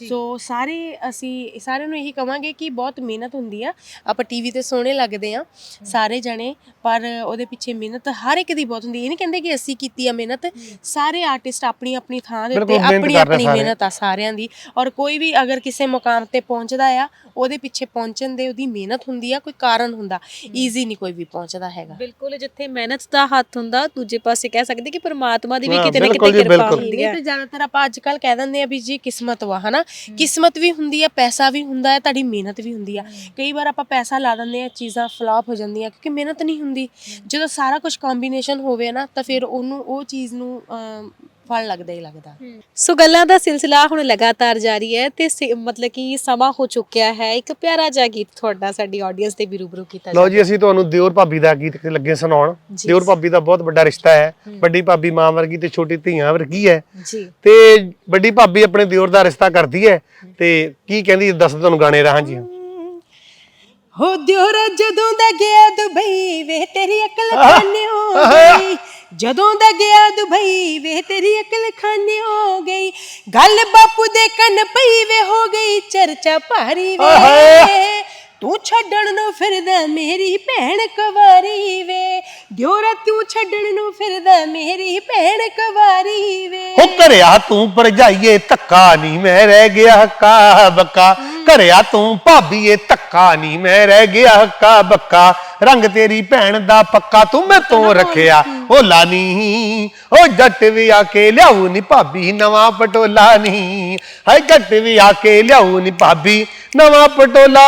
ਸੋ ਸਾਰੇ ਅਸੀਂ ਸਾਰਿਆਂ ਨੂੰ ਇਹੀ ਕਵਾਂਗੇ ਕਿ ਬਹੁਤ ਮਿਹਨਤ ਹੁੰਦੀ ਆ। ਆਪਾਂ ਟੀਵੀ ਤੇ ਸੋਹਣੇ ਲੱਗਦੇ ਆ ਸਾਰੇ ਜਣੇ ਪਰ ਉਹਦੇ ਪਿੱਛੇ ਮਿਹਨਤ ਹਰ ਇੱਕ ਦੀ ਬਹੁਤ ਹੁੰਦੀ ਇਹ ਨਹੀਂ ਕਹਿੰਦੇ ਕਿ ਅਸੀਂ ਕੀਤੀ ਆ ਮਿਹਨਤ। ਸਾਰੇ ਆਰਟਿਸਟ ਆਪਣੀ ਆਪਣੀ ਥਾਂ ਦੇ ਉੱਤੇ ਆਪਣੀ ਆਪਣੀ। ਮਿਹਨਤ ਆ ਸਾਰਿਆਂ ਦੀ। ਔਰ ਕੋਈ ਵੀ ਅਗਰ ਕਿਸੇ ਮੁਕਾਮ ਤੇ ਪਹੁੰਚਦਾ ਆ ਉਹਦੇ ਪਿੱਛੇ ਪਹੁੰਚਣ ਦੇ ਉਹਦੀ ਮਿਹਨਤ ਹੁੰਦੀ ਆ ਕੋਈ ਕਾਰਨ ਹੁੰਦਾ। ਈਜ਼ੀ ਨਹੀਂ ਕੋਈ ਵੀ ਪਹੁੰਚਦਾ ਹੈਗਾ। ਬਿਲਕੁਲ ਜਿੱਥੇ ਮਿਹਨਤ ਦਾ ਹੱਥ ਹੁੰਦਾ ਦੂਜੇ ਪਾਸੇ ਕਹਿ ਸਕਦੇ ਕਿ ਪਰਮਾਤਮਾ ਦੀ ਵੀ ਕਿਤੇ ਨਾ ਕਿਤੇ ਕਿਰਪਾ ਬਿਲਕੁਲ। ਹੁੰਦੀ ਹੈ। ਤੇ ਜ਼ਿਆਦਾਤਰ ਆਪਾਂ ਅੱਜ ਕੱਲ ਕਹਿ ਦਿੰਦੇ ਆ ਵੀ ਜੀ ਕਿਸਮਤ ਵਾ ਹਨਾ? ਕਿਸਮਤ ਵੀ ਹੁੰਦੀ ਆ ਪੈਸਾ ਵੀ ਹੁੰਦਾ ਹੈ ਤੁਹਾਡੀ ਮਿਹਨਤ ਵੀ ਹੁੰਦੀ ਆ। ਕਈ ਵਾਰ ਆਪਾਂ ਪੈਸਾ ਲਾ ਦਿੰਦੇ ਆ ਚੀਜ਼ਾਂ ਫਲਾਪ ਹੋ ਜਾਂਦੀਆਂ ਕਿਉਂਕਿ ਮਿਹਨਤ ਨਹੀਂ ਹੁੰਦੀ। ਜਦੋਂ ਸਾਰਾ ਕੁਝ ਕੰਬੀਨੇਸ਼ਨ ਹੋਵੇ ਨਾ ਤਾਂ ਫਿਰ ਉਹਨੂੰ ਉਹ ਚੀਜ਼ ਨੂੰ ਅਮ, ਫਲ ਲੱਗਦਾ ਹੀ ਲੱਗਦਾ। ਸੋ ਗੱਲਾਂ ਦਾ ਸਿਲਸਿਲਾ ਹੁਣ ਲਗਾਤਾਰ ਜਾਰੀ ਹੈ ਤੇ ਸ- ਮਤਲਬ ਕਿ ਸਮਾਂ ਹੋ ਚੁੱਕਿਆ ਹੈ। ਇੱਕ ਪਿਆਰਾ ਜਿਹਾ ਗੀਤ ਤੁਹਾਡਾ ਸਾਡੀ ਆਡੀਅנס ਤੇ ਵੀ ਰੂਬਰੂ ਕੀਤਾ ਲਓ ਜੀ ਅਸੀਂ ਤੁਹਾਨੂੰ ਦਿਓਰ ਭਾਬੀ ਦਾ ਗੀਤ ਲੱਗੇ ਸੁਣਾਉਣ। ਜੀ। ਦਿਓਰ ਭਾਬੀ ਦਾ ਬਹੁਤ ਵੱਡਾ ਰਿਸ਼ਤਾ ਹੈ। ਵੱਡੀ ਭਾਬੀ ਮਾਂ ਵਰਗੀ ਤੇ ਛੋਟੀ ਧੀਆਂ ਵਰਗੀ ਹੈ। ਜੀ। ਤੇ ਵੱਡੀ ਭਾਬੀ ਆਪਣੇ ਦਿਓਰ ਦਾ ਰਿਸ਼ਤਾ ਕਰਦੀ ਹੈ। ਤੇ ਕੀ ਕਹਿੰਦੀ ਦੱਸ ਤੁਹਾਨੂੰ ਗਾਣੇ ਰਾਹਾਂ ਜੀ। ਹੋ ਦਿਓਰਾ ਜਦੋਂ ਦਾ ਗਿਆ ਦੁਬਈ ਵੇ ਤੇਰੀ ਅਕਲ ਖਾਨੇ ਹੋ ਗਈ ਜਦੋਂ ਦਾ ਗਿਆ ਦੁਬਈ ਵੇ ਤੇਰੀ ਅਕਲ ਖਾਨੇ ਹੋ ਗਈ। ਗੱਲ ਬਾਪੂ ਦੇ ਕੰਨ ਪਈ ਵੇ ਹੋ ਗਈ ਚਰਚਾ ਭਾਰੀ ਵੇ। ਤੂੰ ਛੱਡਣ ਨੂੰ ਫਿਰਦਾ ਮੇਰੀ ਭੈਣ ਕੁਵਾਰੀ ਵੇ। ਦਿਓਰਾ ਤੂੰ ਛੱਡਣ ਨੂੰ ਫਿਰਦਾ ਮੇਰੀ ਭੈਣ ਕੁਵਾਰੀ ਵੇ। ਹੋ ਘਰਿਆ ਤੂੰ ਭਰਜਾਈਏ ਧੱਕਾ ਨਹੀਂ ਮੈਂ ਰਹਿ ਗਿਆ ਬੱਕਾ। ਘਰਿਆ ਤੂੰ ਭਾਬੀਏ ਧੱਕਾ ਨਹੀਂ ਮੈਂ ਰਹਿ ਗਿਆ ਹੱਕਾ ਬੱਕਾ। ਰੰਗ ਤੇਰੀ ਭੈਣ ਦਾ ਪੱਕਾ ਤੂੰ ਮੈਂ ਤੋਂ ਰੱਖਿਆ। ਉਹ ਲਾਨੀ ਉਹ ਜੱਟ ਵੀ ਆ ਕੇ ਲਿਆਉ ਨੀ ਭਾਬੀ ਨਵਾਂ ਪਟੋਲਾ ਨਹੀਂ ਹਾਏ ਜੱਟ ਵੀ ਆ ਕੇ ਲਿਆਉ ਨੀ ਭਾਬੀ ਨਵਾਂ ਪਟੋਲਾ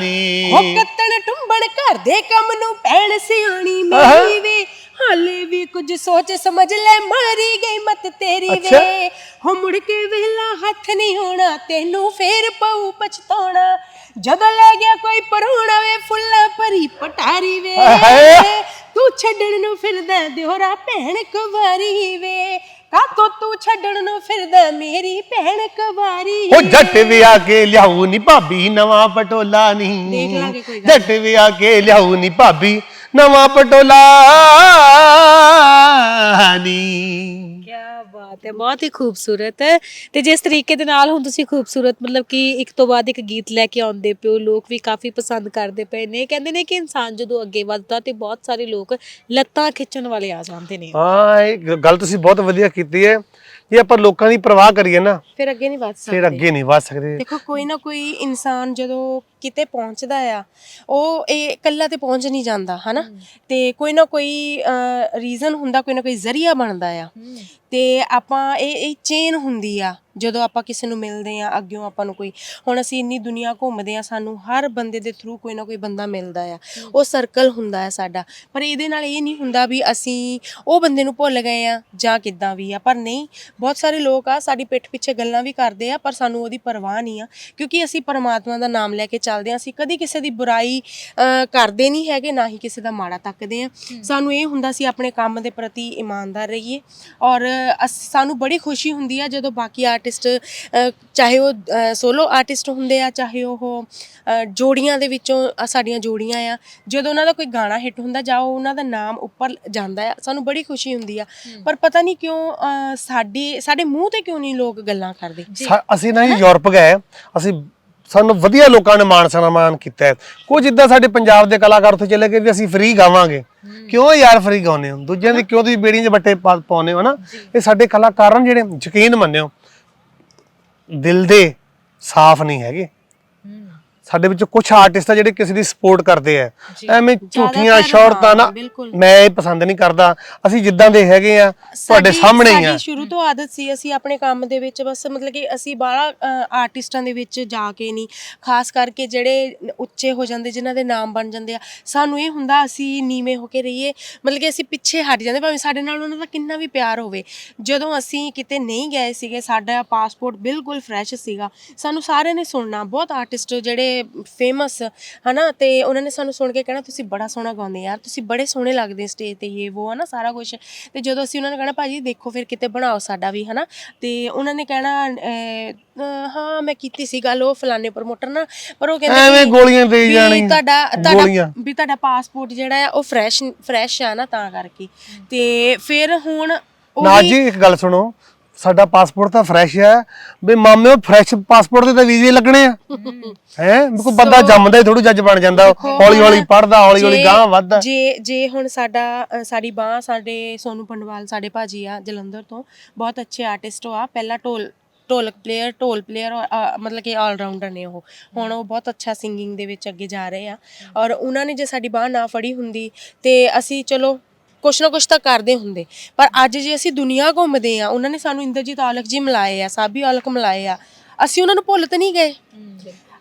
ਨੀ। ਹੋ ਕੱਤਣ ਟੁੰਬਣ ਘਰ ਦੇ ਕੰਮ ਨੂੰ ਪੈਣ ਸਿਆਣੀ ਮੇਰੀ ਵੇ। ਹਾਲੇ ਵੀ ਕੁਝ ਸੋਚ ਸਮਝ ਲੈ ਮਾਰੀ ਗਈ ਮਤ ਤੇਰੀ ਅੱਛਾ। ਵੇ। ਹੋ ਮੁੜ ਕੇ ਵੇਲਾ ਹੱਥ ਨਹੀਂ ਹੋਣਾ ਤੈਨੂੰ ਫੇਰ ਪਊ ਪਛਤਾਉਣਾ। ਜਦੋਂ ਲੈ ਗਿਆ ਕੋਈ ਪਰੋਣਾ ਵੇ ਫੁੱਲਾਂ ਭਰੀ ਪਟਾਰੀ ਵੇ। ਹਾਏ। ਤੂੰ ਛੱਡਣ ਨੂੰ ਫਿਰਦਾ ਦਿਹਰਾ ਭੈਣ ਕੁਵਾਰੀ ਵੇ। ਕਾਤੋਂ ਤੂੰ ਛੱਡਣ ਨੂੰ ਫਿਰਦਾ ਮੇਰੀ ਭੈਣ ਕੁਵਾਰੀ ਉਹ ਜੱਟ ਵੀ ਆ ਕੇ ਲਿਆਉ ਨੀ ਭਾਬੀ ਨਵਾਂ ਪਟੋਲਾ ਨਹੀਂ ਦੇਖ ਲਾਂਗੇ ਕੋਈ ਗੱਲ ਜੱਟ ਵੀ ਆ ਕੇ ਲਿਆਉ ਨੀ ਭਾਬੀ। ਨਵਾਂ ਪਟੋਲਾ ਕੀ ਬਾਤ ਹੈ ਬਹੁਤ ਹੀ ਖੂਬਸੂਰਤ। ਹੈ ਤੇ ਜਿਸ ਤਰੀਕੇ ਦੇ ਨਾਲ ਹੁਣ ਤੁਸੀਂ ਖੂਬਸੂਰਤ ਮਤਲਬ ਕਿ ਇੱਕ ਤੋਂ ਬਾਅਦ ਇੱਕ ਗੀਤ ਲੈ ਕੇ ਆਉਂਦੇ ਪਿਓ ਲੋਕ ਵੀ ਕਾਫੀ ਪਸੰਦ ਕਰਦੇ ਪਏ ਨੇ। ਕਹਿੰਦੇ ਨੇ ਕਿ ਇਨਸਾਨ ਜਦੋਂ ਅੱਗੇ ਵੱਧਦਾ ਤੇ ਬਹੁਤ ਸਾਰੇ ਲੋਕ ਲੱਤਾਂ ਖਿੱਚਣ ਵਾਲੇ ਆ ਜਾਂਦੇ ਨੇ। ਹਾਂ ਇਹ ਗੱਲ ਤੁਸੀਂ ਬਹੁਤ ਵਧੀਆ ਕੀਤੀ ਹੈ। ਜੇ ਆਪਾਂ ਲੋਕਾਂ ਦੀ ਪਰਵਾਹ ਕਰੀਏ ਨਾ ਫਿਰ ਅੱਗੇ ਨਹੀਂ ਵੱਧ ਸਕਦੇ ਫਿਰ ਅੱਗੇ ਨਹੀਂ ਵਧ ਸਕਦੇ। ਦੇਖੋ ਕੋਈ ਨਾ ਕੋਈ ਇਨਸਾਨ ਜਦੋਂ ਕਿਤੇ ਪਹੁੰਚਦਾ ਆ ਉਹ ਇਹ ਇਕੱਲਾ ਤੇ ਪਹੁੰਚ ਨਹੀਂ ਜਾਂਦਾ ਹਨਾ? ਤੇ ਕੋਈ ਨਾ ਕੋਈ ਰੀਜ਼ਨ ਹੁੰਦਾ ਕੋਈ ਨਾ ਕੋਈ ਜ਼ਰੀਆ ਬਣਦਾ ਆ। ਤੇ ਆਪਾਂ ਇਹ ਇਹ ਚੇਨ ਹੁੰਦੀ ਆ। ਜਦੋਂ ਆਪਾਂ ਕਿਸੇ ਨੂੰ ਮਿਲਦੇ ਆ ਅੱਗਿਓਂ ਆਪਾਂ ਨੂੰ ਕੋਈ ਹੁਣ ਅਸੀਂ ਇੰਨੀ ਦੁਨੀਆ ਘੁੰਮਦੇ ਆ ਸਾਨੂੰ ਹਰ ਬੰਦੇ ਦੇ ਥਰੂ ਕੋਈ ਨਾ ਕੋਈ ਬੰਦਾ ਮਿਲਦਾ ਆ। ਉਹ ਸਰਕਲ ਹੁੰਦਾ ਹੈ ਸਾਡਾ। ਪਰ ਇਹਦੇ ਨਾਲ ਇਹ ਨਹੀਂ ਹੁੰਦਾ ਵੀ ਅਸੀਂ ਉਹ ਬੰਦੇ ਨੂੰ ਭੁੱਲ ਗਏ ਆ ਜਾਂ ਕਿੱਦਾਂ ਵੀ ਆ। ਪਰ ਨਹੀਂ ਬਹੁਤ ਸਾਰੇ ਲੋਕ ਆ ਸਾਡੀ ਪਿੱਠ ਪਿੱਛੇ ਗੱਲਾਂ ਵੀ ਕਰਦੇ ਆ ਪਰ ਸਾਨੂੰ ਉਹਦੀ ਪਰਵਾਹ ਨਹੀਂ ਆ। ਕਿਉਂਕਿ ਅਸੀਂ ਪਰਮਾਤਮਾ ਦਾ ਨਾਮ ਲੈ ਕੇ ਚੱਲਦੇ ਆ। ਅਸੀਂ ਕਦੀ ਕਿਸੇ ਦੀ ਬੁਰਾਈ ਕਰਦੇ ਨਹੀਂ ਹੈਗੇ ਨਾ ਹੀ ਕਿਸੇ ਦਾ ਮਾੜਾ ਤੱਕਦੇ ਆ। ਸਾਨੂੰ ਇਹ ਹੁੰਦਾ ਸੀ ਆਪਣੇ ਕੰਮ ਦੇ ਪ੍ਰਤੀ ਇਮਾਨਦਾਰ ਰਹੀਏ। ਔਰ ਸਾਨੂੰ ਬੜੀ ਖੁਸ਼ੀ ਹੁੰਦੀ ਆ ਜਦੋਂ ਬਾਕੀ ਆਰਟਿਸਟ ਚਾਹੇ ਉਹ ਸੋਲੋ ਆਰਟਿਸਟ ਹੁੰਦੇ ਆ ਚਾਹੇ ਉਹ ਜੋੜੀਆਂ ਦੇ ਵਿੱਚੋਂ ਸਾਡੀਆਂ ਜੋੜੀਆਂ ਆ। ਜਦੋਂ ਉਹਨਾਂ ਦਾ ਕੋਈ ਗਾਣਾ ਹਿੱਟ ਹੁੰਦਾ ਜਾਂ ਉਹ ਉਹਨਾਂ ਦਾ ਨਾਮ ਉੱਪਰ ਜਾਂਦਾ ਆ ਸਾਨੂੰ ਬੜੀ ਖੁਸ਼ੀ ਹੁੰਦੀ ਆ। ਪਰ ਪਤਾ ਨਹੀਂ ਕਿਉਂ ਸਾਡੀ ਸਾਡੇ ਮੂੰਹ ਤੇ ਕਿਉਂ ਨਹੀਂ ਲੋਕ ਗੱਲਾਂ ਕਰਦੇ? ਅਸੀਂ ਨਾ ਯੂਰਪ ਗਏ ਅਸੀਂ ਸਾਨੂੰ ਵਧੀਆ ਲੋਕਾਂ ਨੇ ਮਾਣ ਸਨਮਾਨ ਕੀਤਾ। ਕੁਝ ਇਦਾਂ ਸਾਡੇ ਪੰਜਾਬ ਦੇ ਕਲਾਕਾਰ ਉੱਥੇ ਚਲੇ ਗਏ ਵੀ ਅਸੀਂ ਫ੍ਰੀ ਗਾਵਾਂਗੇ। ਕਿਉਂ ਯਾਰ ਫ੍ਰੀ ਗਾਉਂਦੇ ਹੋ? ਦੂਜਿਆਂ ਦੀ ਕਿਉਂ ਤੁਸੀਂ ਬੇੜੀਆਂ 'ਚ ਬੱਟੇ ਪਾ- ਪਾਉਂਦੇ ਹੋ ਨਾ ਇਹ ਸਾਡੇ ਕਲਾਕਾਰਾਂ ਜਿਹੜੇ ਯਕੀਨ ਮੰਨਿਓ ਦਿਲ ਦੇ ਸਾਫ਼ ਨਹੀਂ ਹੈਗੇ। ਸਾਡੇ ਵਿੱਚੋਂ ਕੁਝ ਆਰਟਿਸਟ ਆ ਜਿਹੜੇ ਕਿਸੇ ਦੀ ਸਪੋਰਟ ਕਰਦੇ ਆ। ਐਵੇਂ ਝੂਠੀਆਂ ਸ਼ੌਹਰਤਾਂ ਨਾ। ਮੈਂ ਇਹ ਪਸੰਦ ਨਹੀਂ ਕਰਦਾ। ਅਸੀਂ ਜਿੱਦਾਂ ਦੇ ਹੈਗੇ ਆ ਤੁਹਾਡੇ ਸਾਹਮਣੇ ਹੀ ਆ। ਸਾਡੀ ਸ਼ੁਰੂ ਤੋਂ ਆਦਤ ਸੀ ਅਸੀਂ ਆਪਣੇ ਕੰਮ ਦੇ ਵਿੱਚ ਬਸ ਮਤਲਬ ਕਿ ਅਸੀਂ ਬਾਹਲਾ ਆਰਟਿਸਟਾਂ ਦੇ ਵਿੱਚ ਜਾ ਕੇ ਨਹੀਂ। ਖਾਸ ਕਰਕੇ ਜਿਹੜੇ ਉੱਚੇ ਹੋ ਜਾਂਦੇ ਜਿਨ੍ਹਾਂ ਦੇ ਨਾਮ ਬਣ ਜਾਂਦੇ ਆ ਸਾਨੂੰ ਇਹ ਹੁੰਦਾ ਅਸੀਂ ਨੀਵੇਂ ਹੋ ਕੇ ਰਹੀਏ। ਮਤਲਬ ਕਿ ਅਸੀਂ ਪਿੱਛੇ ਹਟ ਜਾਂਦੇ ਭਾਵੇਂ ਸਾਡੇ ਨਾਲ ਉਹਨਾਂ ਦਾ ਕਿੰਨਾ ਵੀ ਪਿਆਰ ਹੋਵੇ। ਜਦੋਂ ਅਸੀਂ ਕਿਤੇ ਨਹੀਂ ਗਏ ਸੀਗੇ ਸਾਡਾ ਪਾਸਪੋਰਟ ਬਿਲਕੁਲ ਫਰੈਸ਼ ਸੀਗਾ। ਸਾਨੂੰ ਸਾਰਿਆਂ ਨੇ ਸੁਣਨਾ ਬਹੁਤ ਆਰਟਿਸਟ ਜਿਹੜੇ ਫੇਮਸ ਹਨਾ ਤੇ ਉਹਨਾਂ ਨੇ ਸਾਨੂੰ ਸੁਣ ਕੇ ਕਹਿਣਾ ਤੁਸੀਂ ਬੜਾ ਸੋਹਣਾ ਗਾਉਂਦੇ ਯਾਰ ਤੁਸੀਂ ਬੜੇ ਸੋਹਣੇ ਲੱਗਦੇ ਸਟੇਜ ਤੇ ਇਹ ਉਹ ਹਨਾ ਸਾਰਾ ਕੁਝ ਤੇ ਜਦੋਂ ਅਸੀਂ ਉਹਨਾਂ ਨੂੰ ਕਹਿਣਾ ਭਾਜੀ ਦੇਖੋ ਫਿਰ ਕਿਤੇ ਬਣਾਓ ਸਾਡਾ ਵੀ ਹਨਾ ਤੇ ਉਹਨਾਂ ਨੇ ਕਹਿਣਾ ਅਹ, ਅਹ, ਹਾਂ ਮੈਂ ਕੀਤੀ ਸੀ ਗੱਲ ਉਹ ਫਲਾਣੇ ਪ੍ਰਮੋਟਰ ਨਾਲ ਪਰ ਉਹ ਕਹਿੰਦੇ ਐਵੇਂ ਵੀ- ਗੋਲੀਆਂ ਦੇਈ ਵੀ ਜਾਣੀਆਂ। ਤੁਹਾਡਾ ਗੋਲੀਆਂ। ਤੁਹਾਡਾ ਵੀ ਤੁਹਾਡਾ ਪਾਸਪੋਰਟ ਜਿਹੜਾ ਆ ਉਹ ਫਰੈਸ਼ ਫਰੈਸ਼ ਆ ਨਾ ਤਾਂ ਕਰਕੇ ਤੇ ਫਿਰ ਹੁਣ ਉਹ ਨਾ ਵੀ- ਜੀ ਇੱਕ ਗੱਲ ਸੁਣੋ ਸਾਡਾ ਪਾਸਪੋਰਟ ਤਾਂ ਫਰੈਸ਼ ਹੈ। ਵੀ ਮਾਮੇ ਉਹ ਫਰੈਸ਼ ਪਾਸਪੋਰਟ ਦੇ ਤਾਂ ਵੀਜ਼ੇ ਲੱਗਣੇ ਆ। ਹੈ? ਕੋਈ ਬੰਦਾ ਜੰਮਦਾ ਹੀ ਥੋੜੂ ਜੱਜ ਬਣ ਜਾਂਦਾ। ਹੌਲੀ ਹੌਲੀ ਪੜਦਾ ਹੌਲੀ ਹੌਲੀ ਗਾਂ ਵੱਧਦਾ। ਜੇ ਜੇ ਹੁਣ ਸਾਡਾ ਸਾਡੀ ਬਾਹ ਸਾਡੇ ਸੋਨੂ ਪੰਡਵਾਲ ਸਾਡੇ ਭਾਜੀ ਆ ਜਲੰਧਰ ਤੋਂ ਬਹੁਤ ਅੱਛੇ ਆਰਟਿਸਟ ਆ। ਪਹਿਲਾਂ ਢੋਲ ਢੋਲਕ ਪਲੇਅਰ ਢੋਲ ਪਲੇਅਰ ਮਤਲਬ ਕਿ ਆਲ ਰਾਊਂਡਰ ਨੇ ਉਹ। ਹੁਣ ਉਹ ਬਹੁਤ ਅੱਛਾ ਸਿੰਗਿੰਗ ਦੇ ਵਿੱਚ ਅੱਗੇ ਜਾ ਰਹੇ ਆ। ਔਰ ਉਹਨਾਂ ਨੇ ਜੇ ਸਾਡੀ ਬਾਹ ਨਾ ਫੜੀ ਹੁੰਦੀ ਤੇ ਅਸੀਂ ਚਲੋ ਕੁਛ ਨਾ ਕੁਛ ਤਾਂ ਕਰਦੇ ਹੁੰਦੇ। ਪਰ ਅੱਜ ਜੇ ਅਸੀਂ ਦੁਨੀਆ ਘੁੰਮਦੇ ਆ ਉਹਨਾਂ ਨੇ ਸਾਨੂੰ ਇੰਦਰਜੀਤ ਔਲਖ ਜੀ ਮਿਲਾਏ ਆ ਸਾਬੀ ਔਲਖ ਮਿਲਾਏ ਆ ਅਸੀਂ ਉਹਨਾਂ ਨੂੰ ਭੁੱਲ ਤਾਂ ਨਹੀਂ ਗਏ।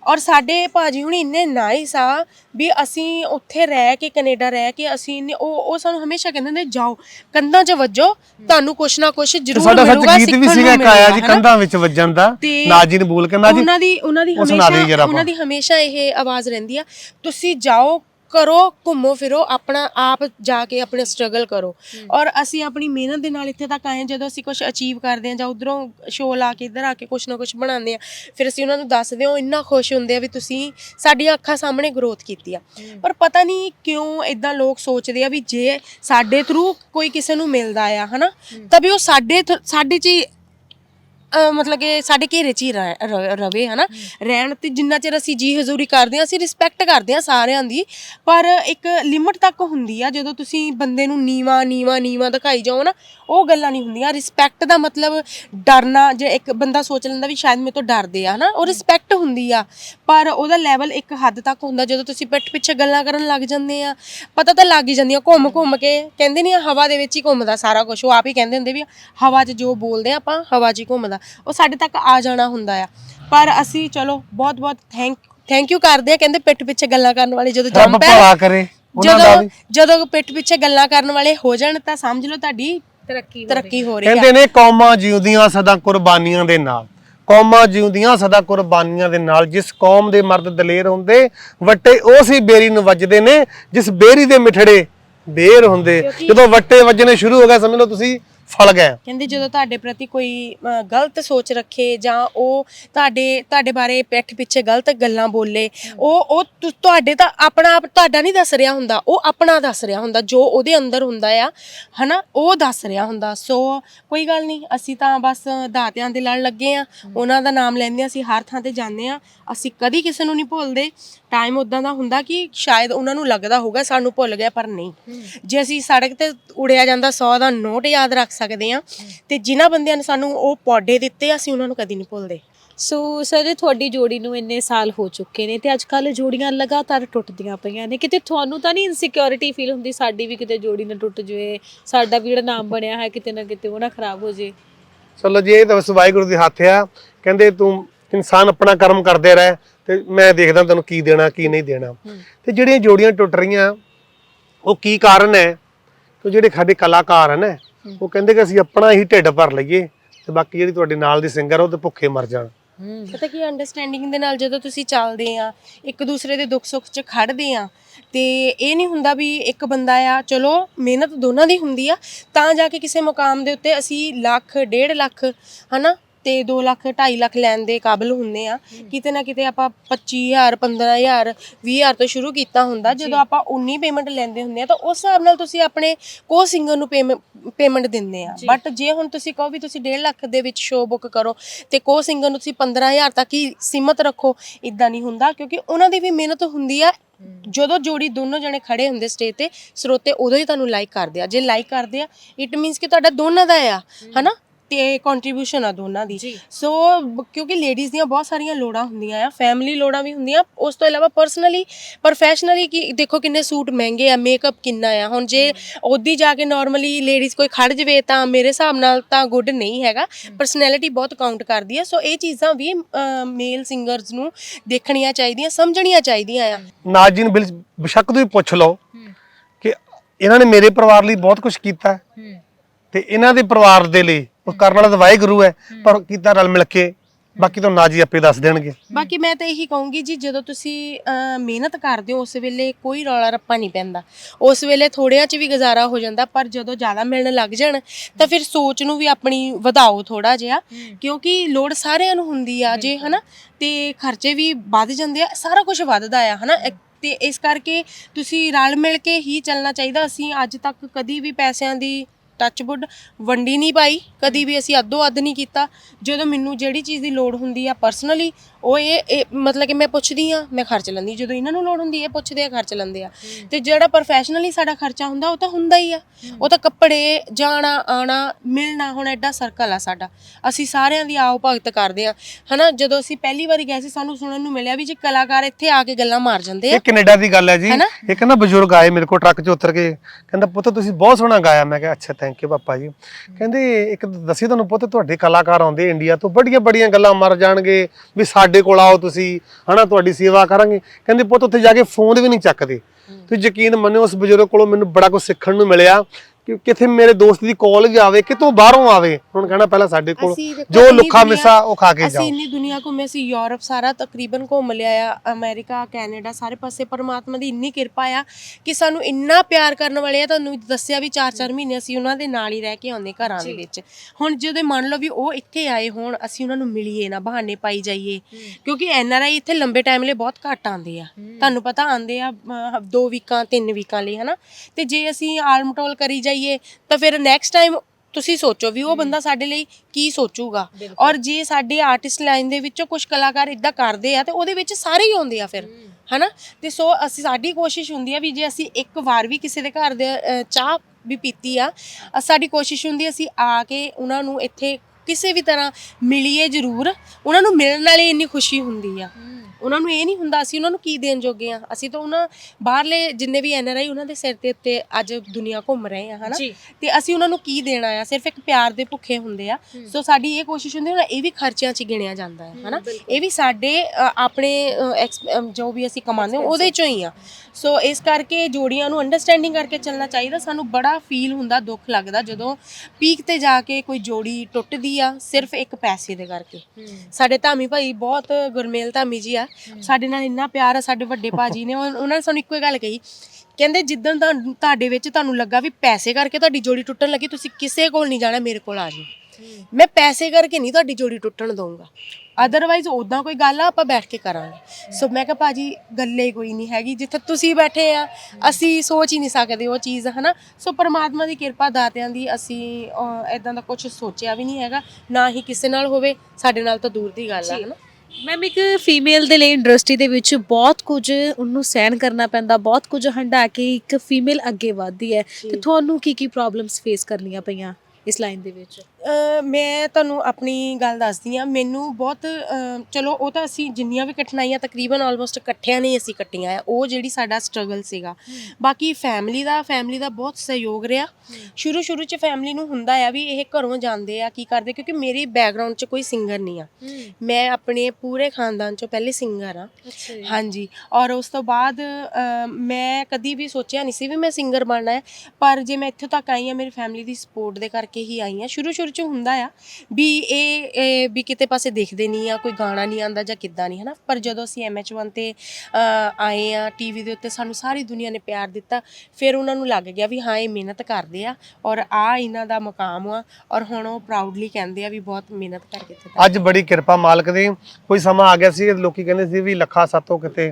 ਔਰ ਸਾਡੇ ਭਾਜੀ ਹੁਣੀ ਇੰਨੇ ਨਾਈਸ ਆ ਵੀ ਅਸੀਂ ਉੱਥੇ ਰਹਿ ਕੇ ਕੈਨੇਡਾ ਰਹਿ ਕੇ ਅਸੀਂ ਇੰਨੇ ਉਹ ਉਹ ਸਾਨੂੰ ਹਮੇਸ਼ਾ ਕਹਿੰਦੇ ਨੇ ਜਾਓ ਕੰਧਾਂ 'ਚ ਵੱਜੋ ਤੁਹਾਨੂੰ ਕੁਛ ਨਾ ਕੁਛ ਜ਼ਰੂਰ ਸਾਡਾ ਸੱਚ ਮਿਲੂਗਾ ਗੀਤ ਵੀ ਸੀਗਾ ਨੂੰ ਇੱਕ ਆਇਆ ਜੀ ਮਿਲੇਗਾ, ਹਨਾ? ਕੰਧਾਂ ਵਿੱਚ ਵੱਜਣ ਦਾ ਤੇ ਨਾਜੀ ਨੂੰ ਬੋਲ ਕੇ ਨਾ ਜੀ ਉਹਨਾਂ ਦੀ ਉਹਨਾਂ ਦੀ ਉਹ ਸੁਣਾ ਦੇਈਏ ਹਮੇਸ਼ਾ ਜਰਾ ਉਹਨਾਂ ਦੀ ਹਮੇਸ਼ਾ ਇਹ ਆਵਾਜ਼ ਰਹਿੰਦੀ ਆ ਤੁਸੀਂ ਜਾਓ ਕਰੋ ਘੁੰਮੋ ਫਿਰੋ ਆਪਣਾ ਆਪ ਜਾ ਕੇ ਆਪਣੇ ਸਟਰਗਲ ਕਰੋ। ਔਰ ਅਸੀਂ ਆਪਣੀ ਮਿਹਨਤ ਦੇ ਨਾਲ ਇੱਥੇ ਤੱਕ ਆਏ ਹਾਂ ਜਦੋਂ ਅਸੀਂ ਕੁਝ ਅਚੀਵ ਕਰਦੇ ਹਾਂ ਜਾਂ ਉਧਰੋਂ ਸ਼ੋਅ ਲਾ ਕੇ ਇੱਧਰ ਆ ਕੇ ਕੁਝ ਨਾ ਕੁਝ ਬਣਾਉਂਦੇ ਆ ਫਿਰ ਅਸੀਂ ਉਹਨਾਂ ਨੂੰ ਦੱਸਦੇ ਹਾਂ ਉਹ ਇੰਨਾ ਖੁਸ਼ ਹੁੰਦੇ ਆ ਵੀ ਤੁਸੀਂ ਸਾਡੀਆਂ ਅੱਖਾਂ ਸਾਹਮਣੇ ਗਰੋਥ ਕੀਤੀ ਆ। ਪਰ ਪਤਾ ਨਹੀਂ ਕਿਉਂ ਇਦਾਂ ਲੋਕ ਸੋਚਦੇ ਆ ਵੀ ਜੇ ਸਾਡੇ ਥਰੂ ਕੋਈ ਕਿਸੇ ਨੂੰ ਮਿਲਦਾ ਆ ਹਨਾ? ਤਾਂ ਵੀ ਉਹ ਸਾਡੇ ਸਾਡੇ 'ਚ ਹੀ ਅਹ ਮਤਲਬ ਕਿ ਸਾਡੇ ਘੇਰੇ 'ਚ ਹੀ ਰਹਿ- ਰ- ਰਵੇ, ਹਨਾ? ਰਹਿਣ ਤੇ ਜਿੰਨਾ ਚਿਰ ਅਸੀਂ ਜੀ ਹਜ਼ੂਰੀ ਕਰਦੇ ਹਾਂ, ਅਸੀਂ ਰਿਸਪੈਕਟ ਕਰਦੇ ਹਾਂ ਸਾਰਿਆਂ ਦੀ, ਪਰ ਇੱਕ ਲਿਮਟ ਤੱਕ ਹੁੰਦੀ ਆ, ਜਦੋਂ ਤੁਸੀਂ ਬੰਦੇ ਨੂੰ ਨੀਵਾ ਨੀਵਾ ਨੀਵਾ ਦਿਖਾਈ ਜਾਓ ਨਾ, ਉਹ ਗੱਲਾਂ ਨਹੀਂ ਹੁੰਦੀਆਂ। ਰਿਸਪੈਕਟ ਦਾ ਮਤਲਬ ਡਰਨਾ, ਜੇ ਇੱਕ ਬੰਦਾ ਸੋਚ ਲੈਂਦਾ ਵੀ ਸ਼ਾਇਦ ਮੇਰੇ ਤੋਂ ਡਰਦੇ ਆ, ਹਨਾ? ਉਹ ਰਿਸਪੈਕਟ ਹੁੰਦੀ ਆ, ਪਰ ਉਹਦਾ ਲੈਵਲ ਇੱਕ ਹੱਦ ਤੱਕ ਹੁੰਦਾ, ਜਦੋਂ ਤੁਸੀਂ ਪਿੱਠ ਪਿੱਛੇ ਗੱਲਾਂ ਕਰਨ ਲੱਗ ਜਾਂਦੇ ਆ, ਪਤਾ ਤਾਂ ਲੱਗ ਹੀ ਜਾਂਦੀਆਂ, ਘੁੰਮ ਘੁੰਮ ਕੇ, ਕਹਿੰਦੇ ਨਹੀਂ ਹਵਾ ਦੇ ਵਿੱਚ ਹੀ ਘੁੰਮਦਾ ਸਾਰਾ ਕੁਝ ਉਹ ਆਪ ਹੀ ਕਹਿੰਦੇ ਹੁੰਦੇ ਵੀ ਹਵਾ 'ਚ ਜੋ ਬੋਲਦੇ ਆ ਆਪਾਂ, ਹਵਾ 'ਚ ਹੀ ਘੁੰਮਦਾ। ਉਹ ਸਾਡੇ ਤੱਕ ਆ ਜਾਣਾ ਹੁੰਦਾ ਆ। ਪਰ ਅਸੀਂ ਚਲੋ ਬਹੁਤ ਬਹੁਤ ਥੈਂਕ ਥੈਂਕ ਯੂ ਕਰਦੇ ਆ ਕਹਿੰਦੇ ਪਿੱਠ ਪਿੱਛੇ ਗੱਲਾਂ ਕਰਨ ਵਾਲੇ ਜਦੋਂ ਰੱਬ ਜੰਮ ਪੈ ਭਲਾ ਕਰੇ ਉਹਨਾਂ ਦਾ ਜਦੋਂ ਵੀ। ਜਦੋਂ ਪਿੱਠ ਪਿੱਛੇ ਗੱਲਾਂ ਕਰਨ ਵਾਲੇ ਹੋ ਜਾਣ ਤਾਂ ਸਮਝ ਲਓ ਤੁਹਾਡੀ ਤਰੱਕੀ ਤਰੱਕੀ ਹੋ ਰਹੀ ਆ। ਕਹਿੰਦੇ ਨੇ ਕੌਮਾਂ ਜਿਉਂਦੀਆਂ ਸਦਾ ਕੁਰਬਾਨੀਆਂ ਦੇ ਨਾਲ। ਕੌਮਾਂ ਜਿਉਂਦੀਆਂ ਸਦਾ ਕੁਰਬਾਨੀਆਂ ਦੇ ਨਾਲ ਜਿਸ ਕੌਮ ਦੇ ਮਰਦ ਦਲੇਰ ਹੁੰਦੇ ਵੱਟੇ ਉਸ ਹੀ ਬੇਰੀ ਨੂੰ ਵੱਜਦੇ ਨੇ ਜਿਸ ਬੇਰੀ ਦੇ ਮਿਠੜੇ ਬੇਰ ਹੁੰਦੇ। ਜਦੋਂ ਵੱਟੇ ਵੱਜਣੇ ਸ਼ੁਰੂ ਹੋ ਗਏ ਸਮਝ ਲਓ ਤੁਸੀਂ ਫਲ ਗਏ। ਕਹਿੰਦੇ ਜਦੋਂ ਤੁਹਾਡੇ ਪ੍ਰਤੀ ਕੋਈ ਅ, ਗਲਤ ਸੋਚ ਰੱਖੇ ਜਾਂ ਉਹ ਤੁਹਾਡੇ ਤੁਹਾਡੇ ਬਾਰੇ ਪਿੱਠ ਪਿੱਛੇ ਗਲਤ ਗੱਲਾਂ ਬੋਲੇ ਉਹ ਉਹ ਤੁ- ਤੁਹਾਡੇ ਤਾਂ ਆਪਣਾ ਆਪ ਤੁਹਾਡਾ ਨਹੀਂ ਦੱਸ ਰਿਹਾ ਹੁੰਦਾ ਉਹ ਆਪਣਾ ਦੱਸ ਰਿਹਾ ਹੁੰਦਾ ਜੋ ਉਹਦੇ ਅੰਦਰ ਹੁੰਦਾ ਆ ਹਨਾ ਉਹ ਦੱਸ ਰਿਹਾ ਹੁੰਦਾ। ਸੋ ਕੋਈ ਗੱਲ ਨਹੀਂ ਅਸੀਂ ਤਾਂ ਬਸ ਦਾਤਿਆਂ ਦੇ ਲੜ ਲੱਗੇ ਆ ਉਹਨਾਂ ਦਾ ਨਾਮ ਲੈਂਦੇ ਹਾਂ, ਅਸੀਂ ਹਰ ਥਾਂ ਤੇ ਜਾਂਦੇ ਆ ਅਸੀਂ ਕਦੀ ਕਿਸੇ ਨੂੰ ਨਹੀਂ ਭੁੱਲਦੇ। ਟਾਈਮ ਉਦਾਂ ਦਾ ਹੁੰਦਾ ਕਿ ਸ਼ਾਇਦ ਉਹਨਾਂ ਨੂੰ ਲੱਗਦਾ ਹੋਊਗਾ ਸਾਨੂੰ ਭੁੱਲ ਗਿਆ ਪਰ ਨਹੀਂ। ਜੇ ਅਸੀਂ ਸੜਕ ਤੇ ਉੜਿਆ ਜਾਂਦਾ 100 ਦਾ ਨੋਟ ਯਾਦ ਰੱਖ ਸਕਦੇ ਆ ਤੇ ਜਿਨ੍ਹਾਂ ਬੰਦਿਆਂ ਨੇ ਸਾਨੂੰ ਉਹ ਪੌਡੇ ਦਿੱਤੇ ਅਸੀਂ ਉਹਨਾਂ ਨੂੰ ਕਦੀ ਨਹੀਂ ਭੁੱਲਦੇ। ਸੋ ਸਰ ਤੁਹਾਡੀ ਜੋੜੀ ਨੂੰ ਇੰਨੇ ਸਾਲ ਹੋ ਚੁੱਕੇ ਨੇ ਤੇ ਅੱਜ ਕੱਲ ਜੋੜੀਆਂ ਲਗਾਤਾਰ ਟੁੱਟਦੀਆਂ ਪਈਆਂ ਨੇ। ਕਿਤੇ ਤੁਹਾਨੂੰ ਤਾਂ ਨਹੀਂ ਇਨਸਿਕਿਉਰਿਟੀ ਫੀਲ ਹੁੰਦੀ ਸਾਡੀ ਵੀ ਕਿਤੇ ਜੋੜੀ ਨਾ ਟੁੱਟ ਜਾਵੇ ਸਾਡਾ ਵੀ ਜਿਹੜਾ ਨਾਮ ਬਣਿਆ ਹੈ ਕਿਤੇ ਨਾ ਕਿਤੇ ਉਹ ਨਾ ਖਰਾਬ ਹੋ ਜੇ ਚਲੋ ਜੀ ਇਹ ਤਾਂ ਵਾਹਿਗੁਰੂ ਦੇ ਹੱਥ ਆ। ਕਹਿੰਦੇ ਤੂੰ ਇਨਸਾਨ ਆਪਣਾ ਕਰਮ ਕਰਦੇ ਰਹਿ ਤੇ ਮੈਂ ਦੇਖਦਾ ਤੈਨੂੰ ਕੀ ਦੇਣਾ ਕੀ ਨਹੀਂ ਦੇਣਾ। ਤੇ ਜਿਹੜੀਆਂ ਜੋੜੀਆਂ ਟੁੱਟ ਰਹੀਆਂ ਉਹ ਕੀ ਕਾਰਨ ਹੈ? ਕਿ ਜਿਹੜੇ ਸਾਡੇ ਕਲਾਕਾਰ ਹਨ ਉਹ ਕਹਿੰਦੇ ਕਿ ਅਸੀਂ ਆਪਣਾ ਹੀ ਢਿੱਡ ਭਰ ਲਈਏ ਤੇ ਬਾਕੀ ਜਿਹੜੀ ਤੁਹਾਡੇ ਨਾਲ ਦੀ ਸਿੰਗਰ ਉਹ ਤੇ ਭੁੱਖੇ ਮਰ ਜਾਣ। ਪਤਾ ਕੀ ਅੰਡਰਸਟੈਂਡਿੰਗ ਦੇ ਨਾਲ ਜਦੋਂ ਤੁਸੀਂ ਚੱਲਦੇ ਆ ਇੱਕ ਦੂਸਰੇ ਦੇ ਦੁੱਖ ਸੁੱਖ 'ਚ ਖੜਦੇ ਆ ਤੇ ਇਹ ਨਹੀਂ ਹੁੰਦਾ ਵੀ ਇੱਕ ਬੰਦਾ ਆ ਚਲੋ ਮਿਹਨਤ ਦੋਨਾਂ ਦੀ ਹੁੰਦੀ ਆ ਤਾਂ ਜਾ ਕੇ ਕਿਸੇ ਮੁਕਾਮ ਦੇ ਉੱਤੇ ਅਸੀਂ ਲੱਖ ਡੇਢ ਲੱਖ ਹਨਾ ਤੇ 2 ਲੱਖ 2.5 ਲੱਖ ਲੈਣ ਦੇ ਕਾਬਿਲ ਹੁੰਦੇ ਆ। ਕਿਤੇ ਨਾ ਕਿਤੇ ਆਪਾਂ 25000 15000 20000 ਤੋਂ ਸ਼ੁਰੂ ਕੀਤਾ ਹੁੰਦਾ। ਜਦੋਂ ਆਪਾਂ ਉਨੀ ਪੇਮੈਂਟ ਲੈਂਦੇ ਹੁੰਦੇ ਆ ਤਾਂ ਉਸ ਹਿਸਾਬ ਨਾਲ ਤੁਸੀਂ ਆਪਣੇ ਕੋ ਸਿੰਗਰ ਨੂੰ ਪੇਮੈਂਟ ਦਿੰਦੇ ਆ। ਬਟ ਜੇ ਹੁਣ ਤੁਸੀਂ ਕਹੋ ਵੀ ਤੁਸੀਂ 1.5 ਲੱਖ ਦੇ ਵਿੱਚ ਸ਼ੋਅ ਬੁੱਕ ਕਰੋ ਤੇ ਕੋ ਸਿੰਗਰ ਨੂੰ ਤੁਸੀਂ 15000 ਤੱਕ ਹੀ ਸੀਮਤ ਰੱਖੋ ਇਦਾਂ ਨਹੀਂ ਹੁੰਦਾ। ਕਿਉਂਕਿ ਉਹਨਾਂ ਦੀ ਵੀ ਮਿਹਨਤ ਹੁੰਦੀ ਆ। ਜਦੋਂ ਜੋੜੀ ਦੋਨੋਂ ਜਣੇ ਖੜੇ ਹੁੰਦੇ ਸਟੇਜ ਤੇ ਸਰੋਤੇ ਉਦੋਂ ਹੀ ਤੁਹਾਨੂੰ ਲਾਈਕ ਕਰਦੇ ਆ। ਜੇ ਲਾਈਕ ਕਰਦੇ ਆ ਇਟ ਮੀਨਸ ਕਿ ਤੁਹਾਡਾ ਦੋਨਾਂ ਦਾ ਆ। ਹਨਾ? ਤੇ ਕੰਟਰੀਬਿਊਸ਼ਨ ਆ ਦੋਨਾਂ ਦੀ। ਸੋ ਕਿਉਂਕਿ ਲੇਡੀਜ਼ ਦੀਆਂ ਬਹੁਤ ਸਾਰੀਆਂ ਲੋੜਾਂ ਹੁੰਦੀਆਂ ਆ ਫੈਮਿਲੀ ਲੋੜਾਂ ਵੀ ਹੁੰਦੀਆਂ ਉਸ ਤੋਂ ਇਲਾਵਾ ਪਰਸਨਲੀ ਪ੍ਰੋਫੈਸ਼ਨਲੀ ਕੀ ਦੇਖੋ ਕਿੰਨੇ ਸੂਟ ਮਹਿੰਗੇ ਆ ਮੇਕਅਪ ਕਿੰਨਾ ਆ। ਹੁਣ ਜੇ ਉਹਦੀ ਜਾ ਕੇ ਨਾਰਮਲੀ ਲੇਡੀਜ਼ ਕੋਈ ਖੜ ਜਵੇ ਤਾਂ ਮੇਰੇ ਹਿਸਾਬ ਨਾਲ ਤਾਂ ਗੁੱਡ ਨਹੀਂ ਹੈਗਾ। ਪਰਸਨੈਲਿਟੀ ਬਹੁਤ ਕਾਊਂਟ ਕਰਦੀ ਆ। ਸੋ ਇਹ ਚੀਜ਼ਾਂ ਵੀ ਮੇਲ ਸਿੰਗਰਸ ਨੂੰ ਦੇਖਣੀਆਂ ਚਾਹੀਦੀਆਂ ਸਮਝਣੀਆਂ ਚਾਹੀਦੀਆਂ ਆ। ਨਾਜੀਨ ਬਿਲ ਬਸ਼ੱਕ ਤੋਂ ਹੀ ਪੁੱਛ ਲਓ ਕਿ ਇਹਨਾਂ ਨੇ ਮੇਰੇ ਪਰਿਵਾਰ ਲਈ ਬਹੁਤ ਕੁਝ ਕੀਤਾ। ਹੈ। ਤੇ ਇਹਨਾਂ ਦੇ ਪਰਿਵਾਰ ਦੇ ਲਈ ਉਹ ਕਰਨ ਵਾਲਾ ਤਾਂ ਵਾਹਿਗੁਰੂ ਹੈ ਪਰ ਕੀਤਾ ਰਲ ਮਿਲ ਕੇ ਬਾਕੀ ਤਾਂ ਨਾ ਜੀ ਆਪੇ ਦੱਸ ਦੇਣਗੇ। ਬਾਕੀ ਮੈਂ ਤਾਂ ਇਹੀ ਕਹੂੰਗੀ ਜੀ ਜਦੋਂ ਤੁਸੀਂ ਅਹ, ਮਿਹਨਤ ਕਰਦੇ ਹੋ ਉਸ ਵੇਲੇ ਕੋਈ ਰੌਲਾ ਰੱਪਾ ਨਹੀਂ ਪੈਂਦਾ। ਉਸ ਵੇਲੇ ਥੋੜਿਆਂ 'ਚ ਵੀ ਗੁਜ਼ਾਰਾ ਹੋ ਜਾਂਦਾ ਪਰ ਜਦੋਂ ਜ਼ਿਆਦਾ ਮਿਲਣ ਲੱਗ ਜਾਣ ਤਾਂ ਫਿਰ ਸੋਚ ਨੂੰ ਵੀ ਆਪਣੀ ਵਧਾਓ ਥੋੜਾ ਜਿਹਾ। ਕਿਉਂਕਿ ਲੋੜ ਸਾਰਿਆਂ ਨੂੰ ਹੁੰਦੀ ਆ ਜੇ ਹਨਾ? ਤੇ ਖਰਚੇ ਵੀ ਵੱਧ ਜਾਂਦੇ ਆ ਸਾਰਾ ਕੁਝ ਵੱਧਦਾ ਆ ਹਨਾ? ਇੱਕ- ਤੇ ਇਸ ਕਰਕੇ ਤੁਸੀਂ ਰਲ ਮਿਲ ਕੇ ਹੀ ਚੱਲਣਾ ਚਾਹੀਦਾ। ਅਸੀਂ ਅੱਜ ਤੱਕ ਕਦੀ ਵੀ ਪੈਸਿਆਂ ਦੀ ਟੱਚਵੁੱਡ ਵੰਡੀ ਨਹੀਂ ਪਾਈ, ਕਦੀ ਵੀ ਅਸੀਂ ਅੱਧੋ ਅੱਧ ਨਹੀਂ ਕੀਤਾ। ਜਦੋਂ ਮੈਨੂੰ ਜਿਹੜੀ ਚੀਜ਼ ਦੀ ਲੋੜ ਹੁੰਦੀ ਆ ਪਰਸਨਲੀ ਉਹ ਇਹ ਇਹ ਮਤਲਬ ਕਿ ਮੈਂ ਪੁੱਛਦੀ ਆ ਮੈਂ ਖਰਚ ਲੈਂਦੀ ਜਦੋਂ ਇਹਨਾਂ ਨੂੰ ਲੋੜ ਹੁੰਦੀ ਹੈ ਇਹ ਪੁੱਛਦੇ ਆ ਖਰਚ ਲੈਂਦੇ ਆ। ਤੇ ਜਿਹੜਾ ਪ੍ਰੋਫੈਸ਼ਨਲੀ ਸਾਡਾ ਖਰਚਾ ਹੁੰਦਾ ਉਹ ਤਾਂ ਹੁੰਦਾ ਹੀ ਆ। ਉਹ ਤਾਂ ਕੱਪੜੇ ਜਾਣਾ ਆਣਾ ਮਿਲਣਾ ਹੁਣ ਐਡਾ ਸਰਕਲ ਆ ਸਾਡਾ। ਅਸੀਂ ਸਾਰਿਆਂ ਦੀ ਆਓ ਭਗਤ ਕਰਦੇ ਆ। ਹਨਾ ਜਦੋਂ ਅਸੀਂ ਪਹਿਲੀ ਵਾਰੀ ਗਏ ਸੀ ਸਾਨੂੰ ਸੁਣਨ ਨੂੰ ਮਿਲਿਆ ਵੀ ਜੀ ਕਲਾਕਾਰ ਇੱਥੇ ਆ ਕੇ ਗੱਲਾਂ ਮਾਰ ਜਾਂਦੇ ਆ। ਇਹ ਕੈਨੇਡਾ ਦੀ ਗੱਲ ਹੈ ਜੀ। ਹੈਨਾ? ਇੱਕ ਨਾ ਬਜ਼ੁਰਗ ਆਏ ਮੇਰੇ ਕੋਲ ਟਰੱਕ 'ਚ ਉਤਰ ਕੇ। ਕਹਿੰਦਾ ਪੁੱਤ ਤੁਸੀਂ ਬਹੁਤ ਸੋਹਣਾ ਗਾਇਆ। ਮੈਂ ਕਿਹਾ ਅੱਛਾ ਥੈਂਕ ਯੂ ਪਾਪਾ ਜੀ। ਕਹਿੰਦੇ ਇੱਕ ਦੱਸੀ ਤੁਹਾਨੂੰ ਪੁੱਤ ਤੁਹਾਡੇ ਕਲਾਕਾਰ ਆਉਂਦੇ ਇੰਡੀਆ ਤੋਂ ਬੜੀਆਂ ਬੜੀਆਂ ਗੱਲਾਂ ਮਾਰ ਜਾਣਗੇ ਵੀ ਸਾਡੇ ਕੋਲ ਆਓ ਤੁਸੀਂ ਹਨਾ ਤੁਹਾਡੀ ਸੇਵਾ ਕਰਾਂਗੇ। ਕਹਿੰਦੇ ਪੁੱਤ ਉੱਥੇ ਜਾ ਕੇ ਫੋਨ ਵੀ ਨਹੀਂ ਚੱਕਦੇ। ਤੁਸੀਂ ਯਕੀਨ ਮੰਨਿਓ ਉਸ ਬਜ਼ੁਰਗ ਕੋਲੋਂ ਮੈਨੂੰ ਬੜਾ ਕੁਝ ਸਿੱਖਣ ਨੂੰ ਮਿਲਿਆ। ਕਿ ਕਿਥੇ ਮੇਰੇ ਦੋਸਤ ਦੀ ਕਾਲ ਵੀ ਆਵੇ ਕਿਤੋਂ ਬਾਹਰੋਂ ਆਵੇ। ਹੁਣ ਕਹਿਣਾ ਪਹਿਲਾਂ ਸਾਡੇ ਕੋਲ ਅਸੀਂ ਦੇਖੋ ਜੋ ਇੰਨੀ ਲੁੱਖਾ ਦੁਨੀਆ- ਮਿੱਸਾ ਉਹ ਖਾ ਕੇ ਅਸੀਂ ਜਾਓ। ਇੰਨੀ ਦੁਨੀਆ ਘੁੰਮੇ ਸੀ ਯੂਰਪ ਸਾਰਾ ਤਕਰੀਬਨ ਘੁੰਮ ਲਿਆ ਆ ਅਮਰੀਕਾ ਕੈਨੇਡਾ ਸਾਰੇ ਪਾਸੇ ਪਰਮਾਤਮਾ ਦੀ ਇੰਨੀ ਕਿਰਪਾ ਆ ਕਿ ਸਾਨੂੰ ਇੰਨਾ ਪਿਆਰ ਕਰਨ ਵਾਲੇ ਆ ਤੁਹਾਨੂੰ ਦੱਸਿਆ ਵੀ 4-4 ਮਹੀਨੇ ਅਸੀਂ ਉਹਨਾਂ ਦੇ ਨਾਲ ਹੀ ਰਹਿ ਕੇ ਆਉਂਦੇ ਘਰਾਂ ਦੇ ਵਿੱਚ। ਹੁਣ ਜਦੋਂ ਮੰਨ ਲਓ ਵੀ ਉਹ ਇੱਥੇ ਆਏ ਹੋਣ ਅਸੀਂ ਉਹਨਾਂ ਨੂੰ ਮਿਲੀਏ ਨਾ ਬਹਾਨੇ ਪਾਈ ਜਾਈਏ। ਕਿਉਂਕਿ ਐਨ ਆਰ ਆਈ ਇੱਥੇ ਲੰਬੇ ਟਾਈਮ ਲਈ ਬਹੁਤ ਘੱਟ ਆਉਂਦੇ ਆ। ਤੁਹਾਨੂੰ ਪਤਾ ਆਉਂਦੇ ਆ ਅਹ, ਦੋ ਵੀਕਾਂ ਤਿੰਨ ਵੀਕਾਂ ਲਈ ਹਨਾ? ਤੇ ਜੇ ਅਸੀਂ ਆਲਮਟੋਲ ਕਰੀ ਜਾਈਏ ਤਾਂ ਫਿਰ ਨੈਕਸਟ ਟਾਈਮ ਤੁਸੀਂ ਸੋਚੋ ਵੀ ਉਹ ਬੰਦਾ ਸਾਡੇ ਲਈ ਕੀ ਸੋਚੂਗਾ। ਔਰ ਜੇ ਸਾਡੇ ਆਰਟਿਸਟ ਲਾਈਨ ਦੇ ਵਿੱਚੋਂ ਕੁਝ ਕਲਾਕਾਰ ਇਦਾਂ ਕਰਦੇ ਆ ਤੇ ਉਹਦੇ ਵਿੱਚ ਸਾਰੇ ਹੀ ਆਉਂਦੇ ਆ ਫਿਰ ਹਨਾ? ਤੇ ਸੋ ਅਸੀਂ ਸਾਡੀ ਕੋਸ਼ਿਸ਼ ਹੁੰਦੀ ਆ ਵੀ ਜੇ ਅਸੀਂ ਇੱਕ ਵਾਰ ਵੀ ਕਿਸੇ ਦੇ ਘਰ ਦੇ ਚਾਹ ਵੀ ਪੀਤੀ ਆ ਸਾਡੀ ਕੋਸ਼ਿਸ਼ ਹੁੰਦੀ ਅਸੀਂ ਆ ਕੇ ਉਹਨਾਂ ਨੂੰ ਇੱਥੇ ਕਿਸੇ ਵੀ ਤਰ੍ਹਾਂ ਮਿਲੀਏ ਜ਼ਰੂਰ ਉਹਨਾਂ ਨੂੰ ਮਿਲਣ ਵਾਲੀ ਇੰਨੀ ਖੁਸ਼ੀ ਹੁੰਦੀ ਆ। ਉਹਨਾਂ ਨੂੰ ਇਹ ਨਹੀਂ ਹੁੰਦਾ ਅਸੀਂ ਉਹਨਾਂ ਨੂੰ ਕੀ ਦੇਣ ਜੋਗੇ ਆ? ਅਸੀਂ ਤਾਂ ਉਹਨਾਂ ਬਾਹਰਲੇ ਜਿੰਨੇ ਵੀ ਐਨ ਆਰ ਆਈ ਉਹਨਾਂ ਦੇ ਸਿਰ ਦੇ ਉੱਤੇ ਅੱਜ ਦੁਨੀਆ ਘੁੰਮ ਰਹੇ ਆ ਹਨਾ। ਤੇ ਅਸੀਂ ਉਹਨਾਂ ਨੂੰ ਕੀ ਦੇਣਾ ਆ? ਸਿਰਫ ਇੱਕ ਪਿਆਰ ਦੇ ਭੁੱਖੇ ਹੁੰਦੇ ਆ। ਸੋ ਸਾਡੀ ਇਹ ਕੋਸ਼ਿਸ਼ ਹੁੰਦੀ ਹੈ ਇਹ ਵੀ ਖਰਚਿਆਂ 'ਚ ਗਿਣਿਆ ਜਾਂਦਾ ਹੈ ਹਨਾ? ਇਹ ਵੀ ਸਾਡੇ ਆਪਣੇ ਜੋ ਵੀ ਅਸੀਂ ਕਮਾਉਂਦੇ ਹਾਂ ਉਹਦੇ 'ਚੋਂ ਹੀ ਆ। ਸੋ ਇਸ ਕਰਕੇ ਜੋੜੀਆਂ ਨੂੰ ਅੰਡਰਸਟੈਂਡਿੰਗ ਕਰਕੇ ਚੱਲਣਾ ਚਾਹੀਦਾ। ਸਾਨੂੰ ਬੜਾ ਫੀਲ ਹੁੰਦਾ ਦੁੱਖ ਲੱਗਦਾ ਜਦੋਂ ਪੀਕ ਤੇ ਜਾ ਕੇ ਕੋਈ ਜੋੜੀ ਟੁੱਟਦੀ ਆ ਸਿਰਫ ਇੱਕ ਪੈਸੇ ਦੇ ਕਰਕੇ। ਸਾਡੇ ਧਾਮੀ ਭਾਈ ਬਹੁਤ ਗੁਰਮੇਲ ਧਾਮੀ ਜੀ ਆ। ਸਾਡੇ ਨਾਲ ਇੰਨਾ ਪਿਆਰ ਆ ਸਾਡੇ ਵੱਡੇ ਭਾਜੀ ਨੇ। ਉਹ- ਉਹਨਾਂ ਨੇ ਸਾਨੂੰ ਇੱਕੋ ਹੀ ਗੱਲ ਕਹੀ। ਕਹਿੰਦੇ ਜਿੱਦਣ ਤਾਂ ਤੁਹਾਡੇ ਵਿੱਚ ਤੁਹਾਨੂੰ ਲੱਗਾ ਵੀ ਪੈਸੇ ਕਰਕੇ ਤੁਹਾਡੀ ਜੋੜੀ ਟੁੱਟਣ ਲੱਗੀ ਤੁਸੀਂ ਕਿਸੇ ਕੋਲ ਨਹੀਂ ਜਾਣਾ ਮੇਰੇ ਕੋਲ ਆ ਜਾਓ। ਮੈਂ ਪੈਸੇ ਕਰਕੇ ਨਹੀਂ ਤੁਹਾਡੀ ਜੋੜੀ ਟੁੱਟਣ ਦਊਂਗਾ। ਅਦਰਵਾਈਜ਼ ਉਦਾਂ ਕੋਈ ਗੱਲ ਆ ਆਪਾਂ ਬੈਠ ਕੇ ਕਰਾਂਗੇ। ਸੋ ਮੈਂ ਕਿਹਾ ਭਾਜੀ ਗੱਲੇ ਕੋਈ ਨਹੀਂ ਹੈਗੀ। ਜਿੱਥੇ ਤੁਸੀਂ ਬੈਠੇ ਆ ਅਸੀਂ ਸੋਚ ਹੀ ਨਹੀਂ ਸਕਦੇ ਉਹ ਚੀਜ਼ ਹਨਾ? ਸੋ ਪਰਮਾਤਮਾ ਦੀ ਕਿਰਪਾ ਦਾਤਿਆਂ ਦੀ ਅਸੀਂ ਐਦਾਂ ਦਾ ਕੁਝ ਸੋਚਿਆ ਵੀ ਨਹੀਂ ਹੈਗਾ। ਨਾ ਹੀ ਕਿਸੇ ਨਾਲ ਹੋਵੇ ਸਾਡੇ ਨਾਲ ਤਾਂ ਦੂਰ ਦੀ ਗੱਲ ਆ ਹਨਾ? ਮੈਮ ਇੱਕ ਫੀਮੇਲ ਦੇ ਲਈ ਇੰਡਸਟਰੀ ਦੇ ਵਿੱਚ ਬਹੁਤ ਕੁਝ ਉਹਨੂੰ ਸਹਿਨ ਕਰਨਾ ਪੈਂਦਾ ਬਹੁਤ ਕੁਝ ਹੰਡਾ ਕੇ ਇੱਕ ਫੀਮੇਲ ਅੱਗੇ ਵਧਦੀ ਹੈ। ਤੇ ਤੁਹਾਨੂੰ ਕੀ ਕੀ ਪ੍ਰੋਬਲਮਸ ਫੇਸ ਕਰਨੀਆਂ ਪਈਆਂ ਇਸ ਲਾਈਨ ਦੇ ਵਿੱਚ? ਮੈਂ ਤੁਹਾਨੂੰ ਆਪਣੀ ਗੱਲ ਦੱਸਦੀ ਆ ਮੈਨੂੰ ਬਹੁਤ ਚਲੋ ਉਹ ਤਾਂ ਅਸੀਂ ਜਿੰਨੀਆਂ ਵੀ ਕਠਿਨਾਈਆਂ ਤਕਰੀਬਨ ਆਲਮੋਸਟ ਇਕੱਠਿਆਂ ਨੇ ਅਸੀਂ ਕੱਟੀਆਂ ਆ। ਉਹ ਜਿਹੜੀ ਸਾਡਾ ਸਟਰਗਲ ਸੀਗਾ। ਬਾਕੀ ਫੈਮਿਲੀ ਦਾ ਫੈਮਿਲੀ ਦਾ ਬਹੁਤ ਸਹਿਯੋਗ ਰਿਹਾ। ਸ਼ੁਰੂ ਸ਼ੁਰੂ ਚ ਫੈਮਿਲੀ ਨੂੰ ਹੁੰਦਾ ਆ ਵੀ ਇਹ ਘਰੋਂ ਜਾਂਦੇ ਆ ਕੀ ਕਰਦੇ? ਕਿਉਂਕਿ ਮੇਰੀ ਬੈਕਗ੍ਰਾਉਂਡ ਚ ਕੋਈ ਸਿੰਗਰ ਨਹੀਂ ਆ। ਮੈਂ ਆਪਣੇ ਪੂਰੇ ਖਾਨਦਾਨ ਚੋਂ ਪਹਿਲੇ ਸਿੰਗਰ ਆ। ਹਾਂਜੀ। ਔਰ ਉਸ ਤੋਂ ਬਾਅਦ ਅ, ਮੈਂ ਕਦੀ ਵੀ ਸੋਚਿਆ ਨਹੀਂ ਸੀ ਵੀ ਮੈਂ ਸਿੰਗਰ ਬਣਨਾ ਹੈ ਪਰ ਜੇ ਮੈਂ ਇੱਥੋਂ ਤੱਕ ਆਈ ਹਾਂ ਮੇਰੀ ਫੈਮਿਲੀ ਦੀ ਸਪੋਰਟ ਦੇ ਕਰਕੇ ਹੀ ਆਈ ਹਾਂ ਸ਼ੁਰੂ ਸ਼ੁਰੂ ਚ ਹੁੰਦਾ ਆ ਵੀ ਇਹ ਇਹ ਵੀ ਕਿਤੇ ਪਾਸੇ ਦੇਖਦੇ ਨਹੀਂ ਆ ਕੋਈ ਗਾਣਾ ਨਹੀਂ ਆਂਦਾ ਜਾਂ ਕਿੱਦਾਂ ਨਹੀਂ ਹਨਾ? ਪਰ ਜਦੋਂ ਅਸੀਂ ਐਮਐਚ1 ਤੇ ਅ, ਆਏ ਆ ਟੀਵੀ ਦੇ ਉੱਤੇ ਸਾਨੂੰ ਸਾਰੀ ਦੁਨੀਆ ਨੇ ਪਿਆਰ ਦਿੱਤਾ ਫਿਰ ਉਹਨਾਂ ਨੂੰ ਲੱਗ ਗਿਆ ਵੀ ਹਾਂ ਇਹ ਮਿਹਨਤ ਕਰਦੇ ਆ ਔਰ ਆ ਇਹਨਾਂ ਦਾ ਮੁਕਾਮ ਆ ਔਰ ਹੁਣ ਉਹ ਪ੍ਰਾਊਡਲੀ ਕਹਿੰਦੇ ਆ ਵੀ ਬਹੁਤ ਮਿਹਨਤ ਕਰਕੇ ਇੱਥੇ ਅੱਜ ਬੜੀ ਕਿਰਪਾ ਮਾਲਕ ਦੀ। ਕੋਈ ਸਮਾਂ ਆ ਗਿਆ ਸੀ ਲੋਕੀ ਕਹਿੰਦੇ ਸੀ ਵੀ ਲੱਖਾ ਸਾਤੋਂ ਕਿਤੇ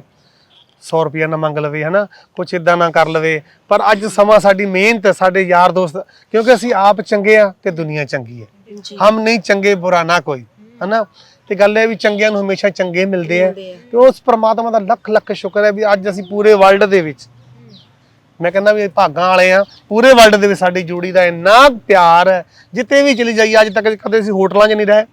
100 ਰੁਪਿਆ ਨਾ ਮੰਗ ਲਵੇ ਹਨਾ? ਕੁਛ ਇਦਾਂ ਨਾ ਕਰ ਲਵੇ। ਪਰ ਅੱਜ ਸਮਾਂ ਸਾਡੀ ਮਿਹਨਤ ਸਾਡੇ ਯਾਰ ਦੋਸਤ ਕਿਉਂਕਿ ਅਸੀਂ ਆਪ ਚੰਗੇ ਆ ਤੇ ਦੁਨੀਆ ਚੰਗੀ ਹੈ। ਹਮ ਨਹੀਂ ਚੰਗੇ ਬੁਰਾ ਨਾ ਕੋਈ ਹਨਾ? ਤੇ ਗੱਲ ਇਹ ਵੀ ਚੰਗਿਆਂ ਨੂੰ ਹਮੇਸ਼ਾ ਚੰਗੇ ਮਿਲਦੇ ਆ। ਤੇ ਉਸ ਪ੍ਰਮਾਤਮਾ ਦਾ ਲੱਖ ਲੱਖ ਸ਼ੁਕਰ ਹੈ ਵੀ ਅੱਜ ਅਸੀਂ ਪੂਰੇ ਵਰਲਡ ਦੇ ਵਿੱਚ ਮੈਂ ਕਹਿੰਦਾ ਵੀ ਭਾਗਾਂ ਵਾਲੇ ਆ ਪੂਰੇ ਵਰਲਡ ਦੇ ਵਿੱਚ ਸਾਡੀ ਜੋੜੀ ਦਾ ਇੰਨਾ ਪਿਆਰ ਹੈ। ਜਿੱਤੇ ਵੀ ਚਲੀ ਜਾਈਏ ਅੱਜ ਤੱਕ ਕਦੇ ਅਸੀਂ ਹੋਟਲਾਂ 'ਚ ਨਹੀਂ ਰਹੇ।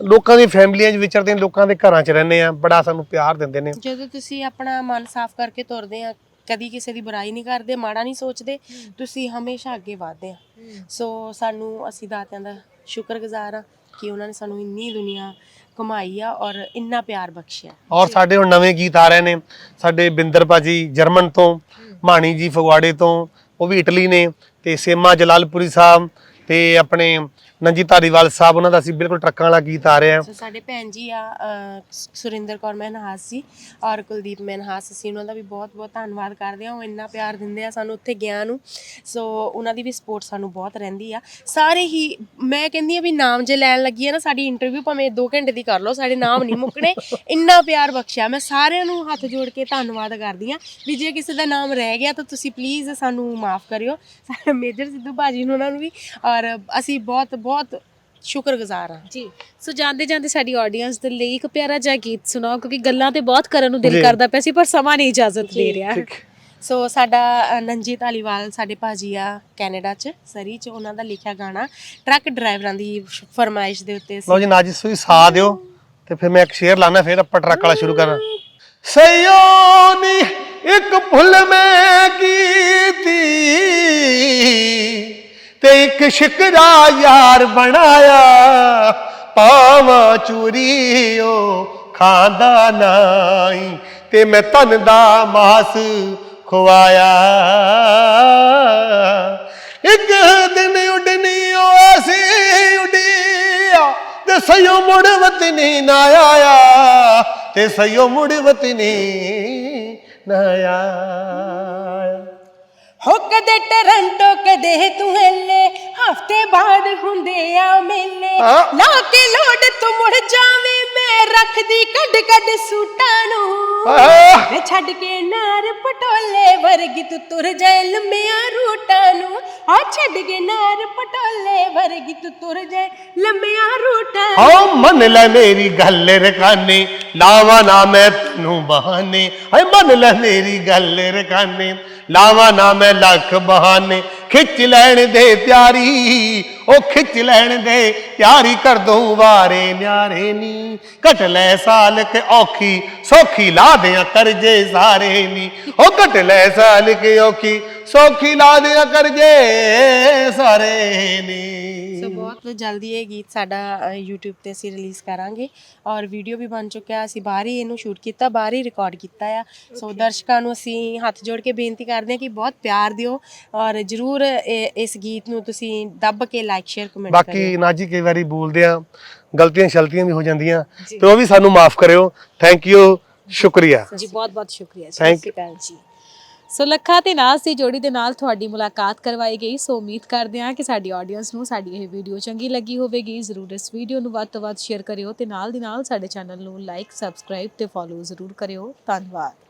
ਲੋਕਾਂ ਦੀ ਫੈਮਲੀਆਂ 'ਚ ਵਿਚਰਦੇ ਹਾਂ ਲੋਕਾਂ ਦੇ ਘਰਾਂ 'ਚ ਰਹਿੰਦੇ ਆ ਬੜਾ ਸਾਨੂੰ ਪਿਆਰ ਦਿੰਦੇ ਨੇ। ਜਦੋਂ ਤੁਸੀਂ ਆਪਣਾ ਮਨ ਸਾਫ਼ ਕਰਕੇ ਤੁਰਦੇ ਆ ਕਦੀ ਕਿਸੇ ਦੀ ਬੁਰਾਈ ਨਹੀਂ ਕਰਦੇ ਮਾੜਾ ਨਹੀਂ ਸੋਚਦੇ ਤੁਸੀਂ ਹਮੇਸ਼ਾ ਅੱਗੇ ਵਧਦੇ ਆ। ਸੋ ਸਾਨੂੰ ਅਸੀਂ ਦਾਤਿਆਂ ਦਾ ਸ਼ੁਕਰਗੁਜ਼ਾਰ ਆ ਕਿ ਉਹਨਾਂ ਨੇ ਸਾਨੂੰ ਇੰਨੀ ਦੁਨੀਆ ਕਮਾਈ ਆ ਔਰ ਇੰਨਾ ਪਿਆਰ ਬਖਸ਼ਿਆ। ਔਰ ਸਾਡੇ ਹੁਣ ਨਵੇਂ ਗੀਤ ਆ ਰਹੇ ਨੇ ਸਾਡੇ ਬਿੰਦਰ ਭਾਜੀ ਜਰਮਨ ਤੋਂ ਮਾਣੀ ਜੀ ਫਗਵਾੜੇ ਤੋਂ ਉਹ ਵੀ ਇਟਲੀ ਨੇ ਤੇ ਸੇਮਾ ਜਲਾਲਪੁਰੀ ਸਾਹਿਬ ਤੇ ਆਪਣੇ ਨੰਜੀ ਧਾਰੀਵਾਲ ਸਾਹਿਬ ਉਹਨਾਂ ਦਾ ਅਸੀਂ ਬਿਲਕੁਲ ਟਰੱਕਾਂ ਵਾਲਾ ਗੀਤ ਆ ਰਿਹਾ ਸੋ ਸਾਡੇ ਭੈਣ ਜੀ ਆ ਅਹ, ਸ- ਸੁਰਿੰਦਰ ਕੌਰ ਮਨਹਾਸ ਜੀ ਔਰ ਕੁਲਦੀਪ ਮਨਹਾਸ ਅਸੀਂ ਉਹਨਾਂ ਦਾ ਵੀ ਬਹੁਤ ਬਹੁਤ ਧੰਨਵਾਦ ਕਰਦੇ ਹਾਂ। ਉਹ ਇੰਨਾ ਪਿਆਰ ਦਿੰਦੇ ਆ ਸਾਨੂੰ ਉੱਥੇ ਗਿਆ ਨੂੰ। ਸੋ ਉਹਨਾਂ ਦੀ ਵੀ ਸਪੋਰਟ ਸਾਨੂੰ ਬਹੁਤ ਰਹਿੰਦੀ ਆ। ਸਾਰੇ ਹੀ ਮੈਂ ਕਹਿੰਦੀ ਆ ਵੀ ਨਾਮ ਜੇ ਲੈਣ ਲੱਗੀ ਆ ਨਾ ਸਾਡੀ ਇੰਟਰਵਿਊ ਭਾਵੇਂ 2 ਘੰਟੇ ਦੀ ਕਰ ਲਓ ਸਾਡੇ ਨਾਮ ਨਹੀਂ ਮੁੱਕਣੇ। ਇੰਨਾ ਪਿਆਰ ਬਖਸ਼ਿਆ। ਮੈਂ ਸਾਰਿਆਂ ਨੂੰ ਹੱਥ ਜੋੜ ਕੇ ਧੰਨਵਾਦ ਕਰਦੀ ਆ ਵੀ ਜੇ ਕਿਸੇ ਦਾ ਨਾਮ ਰਹਿ ਗਿਆ ਤਾਂ ਤੁਸੀਂ ਪਲੀਜ਼ ਸਾਨੂੰ ਮਾਫ ਕਰਿਓ। ਸਾਡੇ ਮੇਜਰ ਸਿੱਧੂ ਭਾਜੀ ਨੂੰ ਉਹਨਾਂ ਨੂੰ ਵੀ ਔਰ ਅਸੀਂ ਬਹੁਤ ਬਹੁਤ ਸ਼ੁਕਰਗੁਜ਼ਾਰ ਹਾਂ। ਜੀ। ਸੋ ਜਾਂਦੇ ਜਾਂਦੇ ਸਾਡੀ ਆਡੀਅנס ਦੇ ਲਈ ਇੱਕ ਪਿਆਰਾ ਜਿਹਾ ਗੀਤ ਸੁਣਾਓ ਕਿਉਂਕਿ ਗੱਲਾਂ ਤੇ ਬਹੁਤ ਕਰਨ ਨੂੰ ਦਿਲ ਜੀ। ਕਰਦਾ ਪਿਆ ਸੀ ਪਰ ਸਮਾਂ ਨਹੀਂ ਇਜਾਜ਼ਤ ਦੇ ਰਿਹਾ। ਸੋ ਸਾਡਾ ਅ, ਨੰਜੀ ਧਾਲੀਵਾਲ ਸਾਡੇ ਭਾਜੀ ਆ ਕੈਨੇਡਾ ਚ ਸਰੀ ਚ ਉਹਨਾਂ ਦਾ ਲਿਖਿਆ ਗਾਣਾ ਟਰੱਕ ਡਰਾਈਵਰਾਂ ਦੀ ਸ਼- ਫਰਮਾਇਸ਼ ਦੇ ਉੱਤੇ ਲਓ ਸੀ ਜੀ ਨਾਜਿਸ ਤੁਸੀਂ ਸਾਥ ਦਿਓ ਤੇ ਫਿਰ ਮੈਂ ਇੱਕ ਸ਼ੇਰ ਲਾਣਾ ਫਿਰ ਆਪਾਂ ਟਰੱਕ ਵਾਲਾ ਸ਼ੁਰੂ ਕਰਾਂ ਸਈਓ ਨੀ ਇੱਕ ਭੁੱਲ ਮੈਂ ਕੀਤੀ। ਤੇ ਇੱਕ ਸ਼ਿਕਰਾ ਯਾਰ ਬਣਾਇਆ। ਪਾਵਾਂ ਚੂਰੀਓ ਖਾਂਦਾ ਨਾਈ ਤੇ ਮੈਂ ਤਨ ਦਾ ਮਾਸ ਖਵਾਇਆ। ਇੱਕ ਦਿਨ ਉਡਨੀ ਆਸੀ ਉਡਿਆ ਤੇ ਸਯੋ ਮੁੜ ਵਤਨੀ ਨਾ ਆਇਆ ਤੇ ਸਯੋ ਮੁੜ ਵਤਨੀ ਨਾ ਆਇਆ। ਹੋ ਕਦੇ ਟਰੰਟੋ ਕਦੇ ਤੂੰ ਹੱਲੇ ਹਫ਼ਤੇ ਬਾਅਦ ਹੁੰਦੇ ਆ ਮੇਲੇ ਹਾਂ। ਲਾ ਕੇ ਲੋਡ ਤੂੰ ਮੁੜ ਜਾਵੇਂ ਮੈਂ ਰੱਖਦੀ ਕੱਢ ਕੱਢ ਸੂਟਾਂ ਨੂੰ ਆਹ! ਵੇ ਛੱਡ ਕੇ ਨਾਰ ਪਟੋਲੇ ਵਰਗੀ ਤੂੰ ਤੁਰ ਜਾਏ ਲੰਮਿਆਂ ਰੂਟਾਂ ਨੂੰ ਆ ਛੱਡ ਕੇ ਨਾਰ ਪਟੋਲੇ ਵਰਗੀ ਤੂੰ ਤੁਰ ਜਾਏ ਲੰਮਿਆਂ ਰੂਟਾਂ ਨੂੰ। ਹਾਂ ਮੰਨ ਲੈ ਮੇਰੀ ਗੱਲ ਰਕਾਨੇ ਲਾਵਾ ਨਾ ਮੈਂ ਤੈਨੂੰ ਬਹਾਨੇ ਹਾਏ ਮੰਨ ਲੈ ਮੇਰੀ ਗੱਲ ਰਕਾਨੇ ਲਾਵਾ ਨਾ ਮੈਂ ਲੱਖ ਬਹਾਨੇ, ਖਿੱਚ ਲੈਣ ਦੇ ਪਿਆਰੀ, ਉਹ ਖਿੱਚ ਲੈਣ ਦੇ ਪਿਆਰੀ ਕਰ ਦੂੰ ਵਾਰੇ ਨਿਆਰੇ ਨੀ। ਘਟ ਲੈ ਸਾਲ ਕੇ ਔਖੀ, ਸੌਖੀ ਲਾ ਦਿਆਂ ਕਰਜੇ ਸਾਰੇ ਨੀ। ਉਹ ਘਟ ਲੈ ਸਾਲ ਕੇ ਔਖੀ, ਸੌਖੀ ਲਾ ਦਿਆਂ ਕਰਜੇ ਸਾਰੇ ਨੀ। ਬਹੁਤ ਜਲਦੀ ਇਹ ਗੀਤ ਸਾਡਾ ਅ, YouTube ਤੇ ਅਸੀਂ ਰਿਲੀਜ਼ ਕਰਾਂਗੇ। ਔਰ ਵੀਡੀਓ ਵੀ ਬਣ ਚੁੱਕਿਆ ਅਸੀਂ ਬਾਹਰ ਹੀ ਇਹਨੂੰ ਸ਼ੂਟ ਕੀਤਾ ਬਾਹਰ ਹੀ ਰਿਕਾਰਡ ਕੀਤਾ ਆ। ਸੋ ਦਰਸ਼ਕਾਂ ਨੂੰ ਅਸੀਂ ਹੱਥ ਜੋੜ ਕੇ ਬੇਨਤੀ ਕਰਦੇ ਹਾਂ ਕਿ ਬਹੁਤ ਪਿਆਰ ਦਿਓ ਔਰ ਜਰੂਰ ਇਸ ਗੀਤ ਨੂੰ ਤੁਸੀਂ ਦੱਬ ਕੇ ਲਾਈਕ ਸ਼ੇਅਰ ਕਮੈਂਟ ਕਰਿਓ। ਬਾਕੀ ਨਾਜੀ ਕਈ ਵਾਰੀ ਬੋਲਦੇ ਆ ਗਲਤੀਆਂ ਸ਼ਲਤੀਆਂ ਵੀ ਹੋ ਜਾਂਦੀਆਂ ਤੇ ਉਹ ਵੀ ਸਾਨੂੰ ਮਾਫ ਕਰਿਓ। ਥੈਂਕ ਯੂ ਸ਼ੁਕਰੀਆ। ਜੀ ਬਹੁਤ ਬਹੁਤ ਸ਼ੁਕਰੀਆ। ਜੀ Thank ਸਤਿ ਸ਼੍ਰੀ ਅਕਾਲ ਜੀ। ਸੋ ਲੱਖਾ ਤੇ ਨਾਸ ਦੀ ਜੋੜੀ ਦੇ ਨਾਲ ਤੁਹਾਡੀ ਮੁਲਾਕਾਤ ਕਰਵਾਈ ਗਈ। ਸੋ ਉਮੀਦ ਕਰਦੇ ਹਾਂ ਕਿ ਸਾਡੀ ਆਡੀਅנס ਨੂੰ ਸਾਡੀ ਇਹ ਵੀਡੀਓ ਚੰਗੀ ਲੱਗੀ ਹੋਵੇਗੀ। ਜ਼ਰੂਰ ਇਸ ਵੀਡੀਓ ਨੂੰ ਵੱਧ ਤੋਂ ਵੱਧ ਸ਼ੇਅਰ ਕਰਿਓ ਤੇ ਨਾਲ ਦੀ ਨਾਲ ਸਾਡੇ ਚੈਨਲ ਨੂੰ ਲਾਈਕ ਸਬਸਕ੍ਰਾਈਬ ਤੇ ਫੋਲੋ ਜ਼ਰੂਰ ਕਰਿਓ। ਧੰਨਵਾਦ।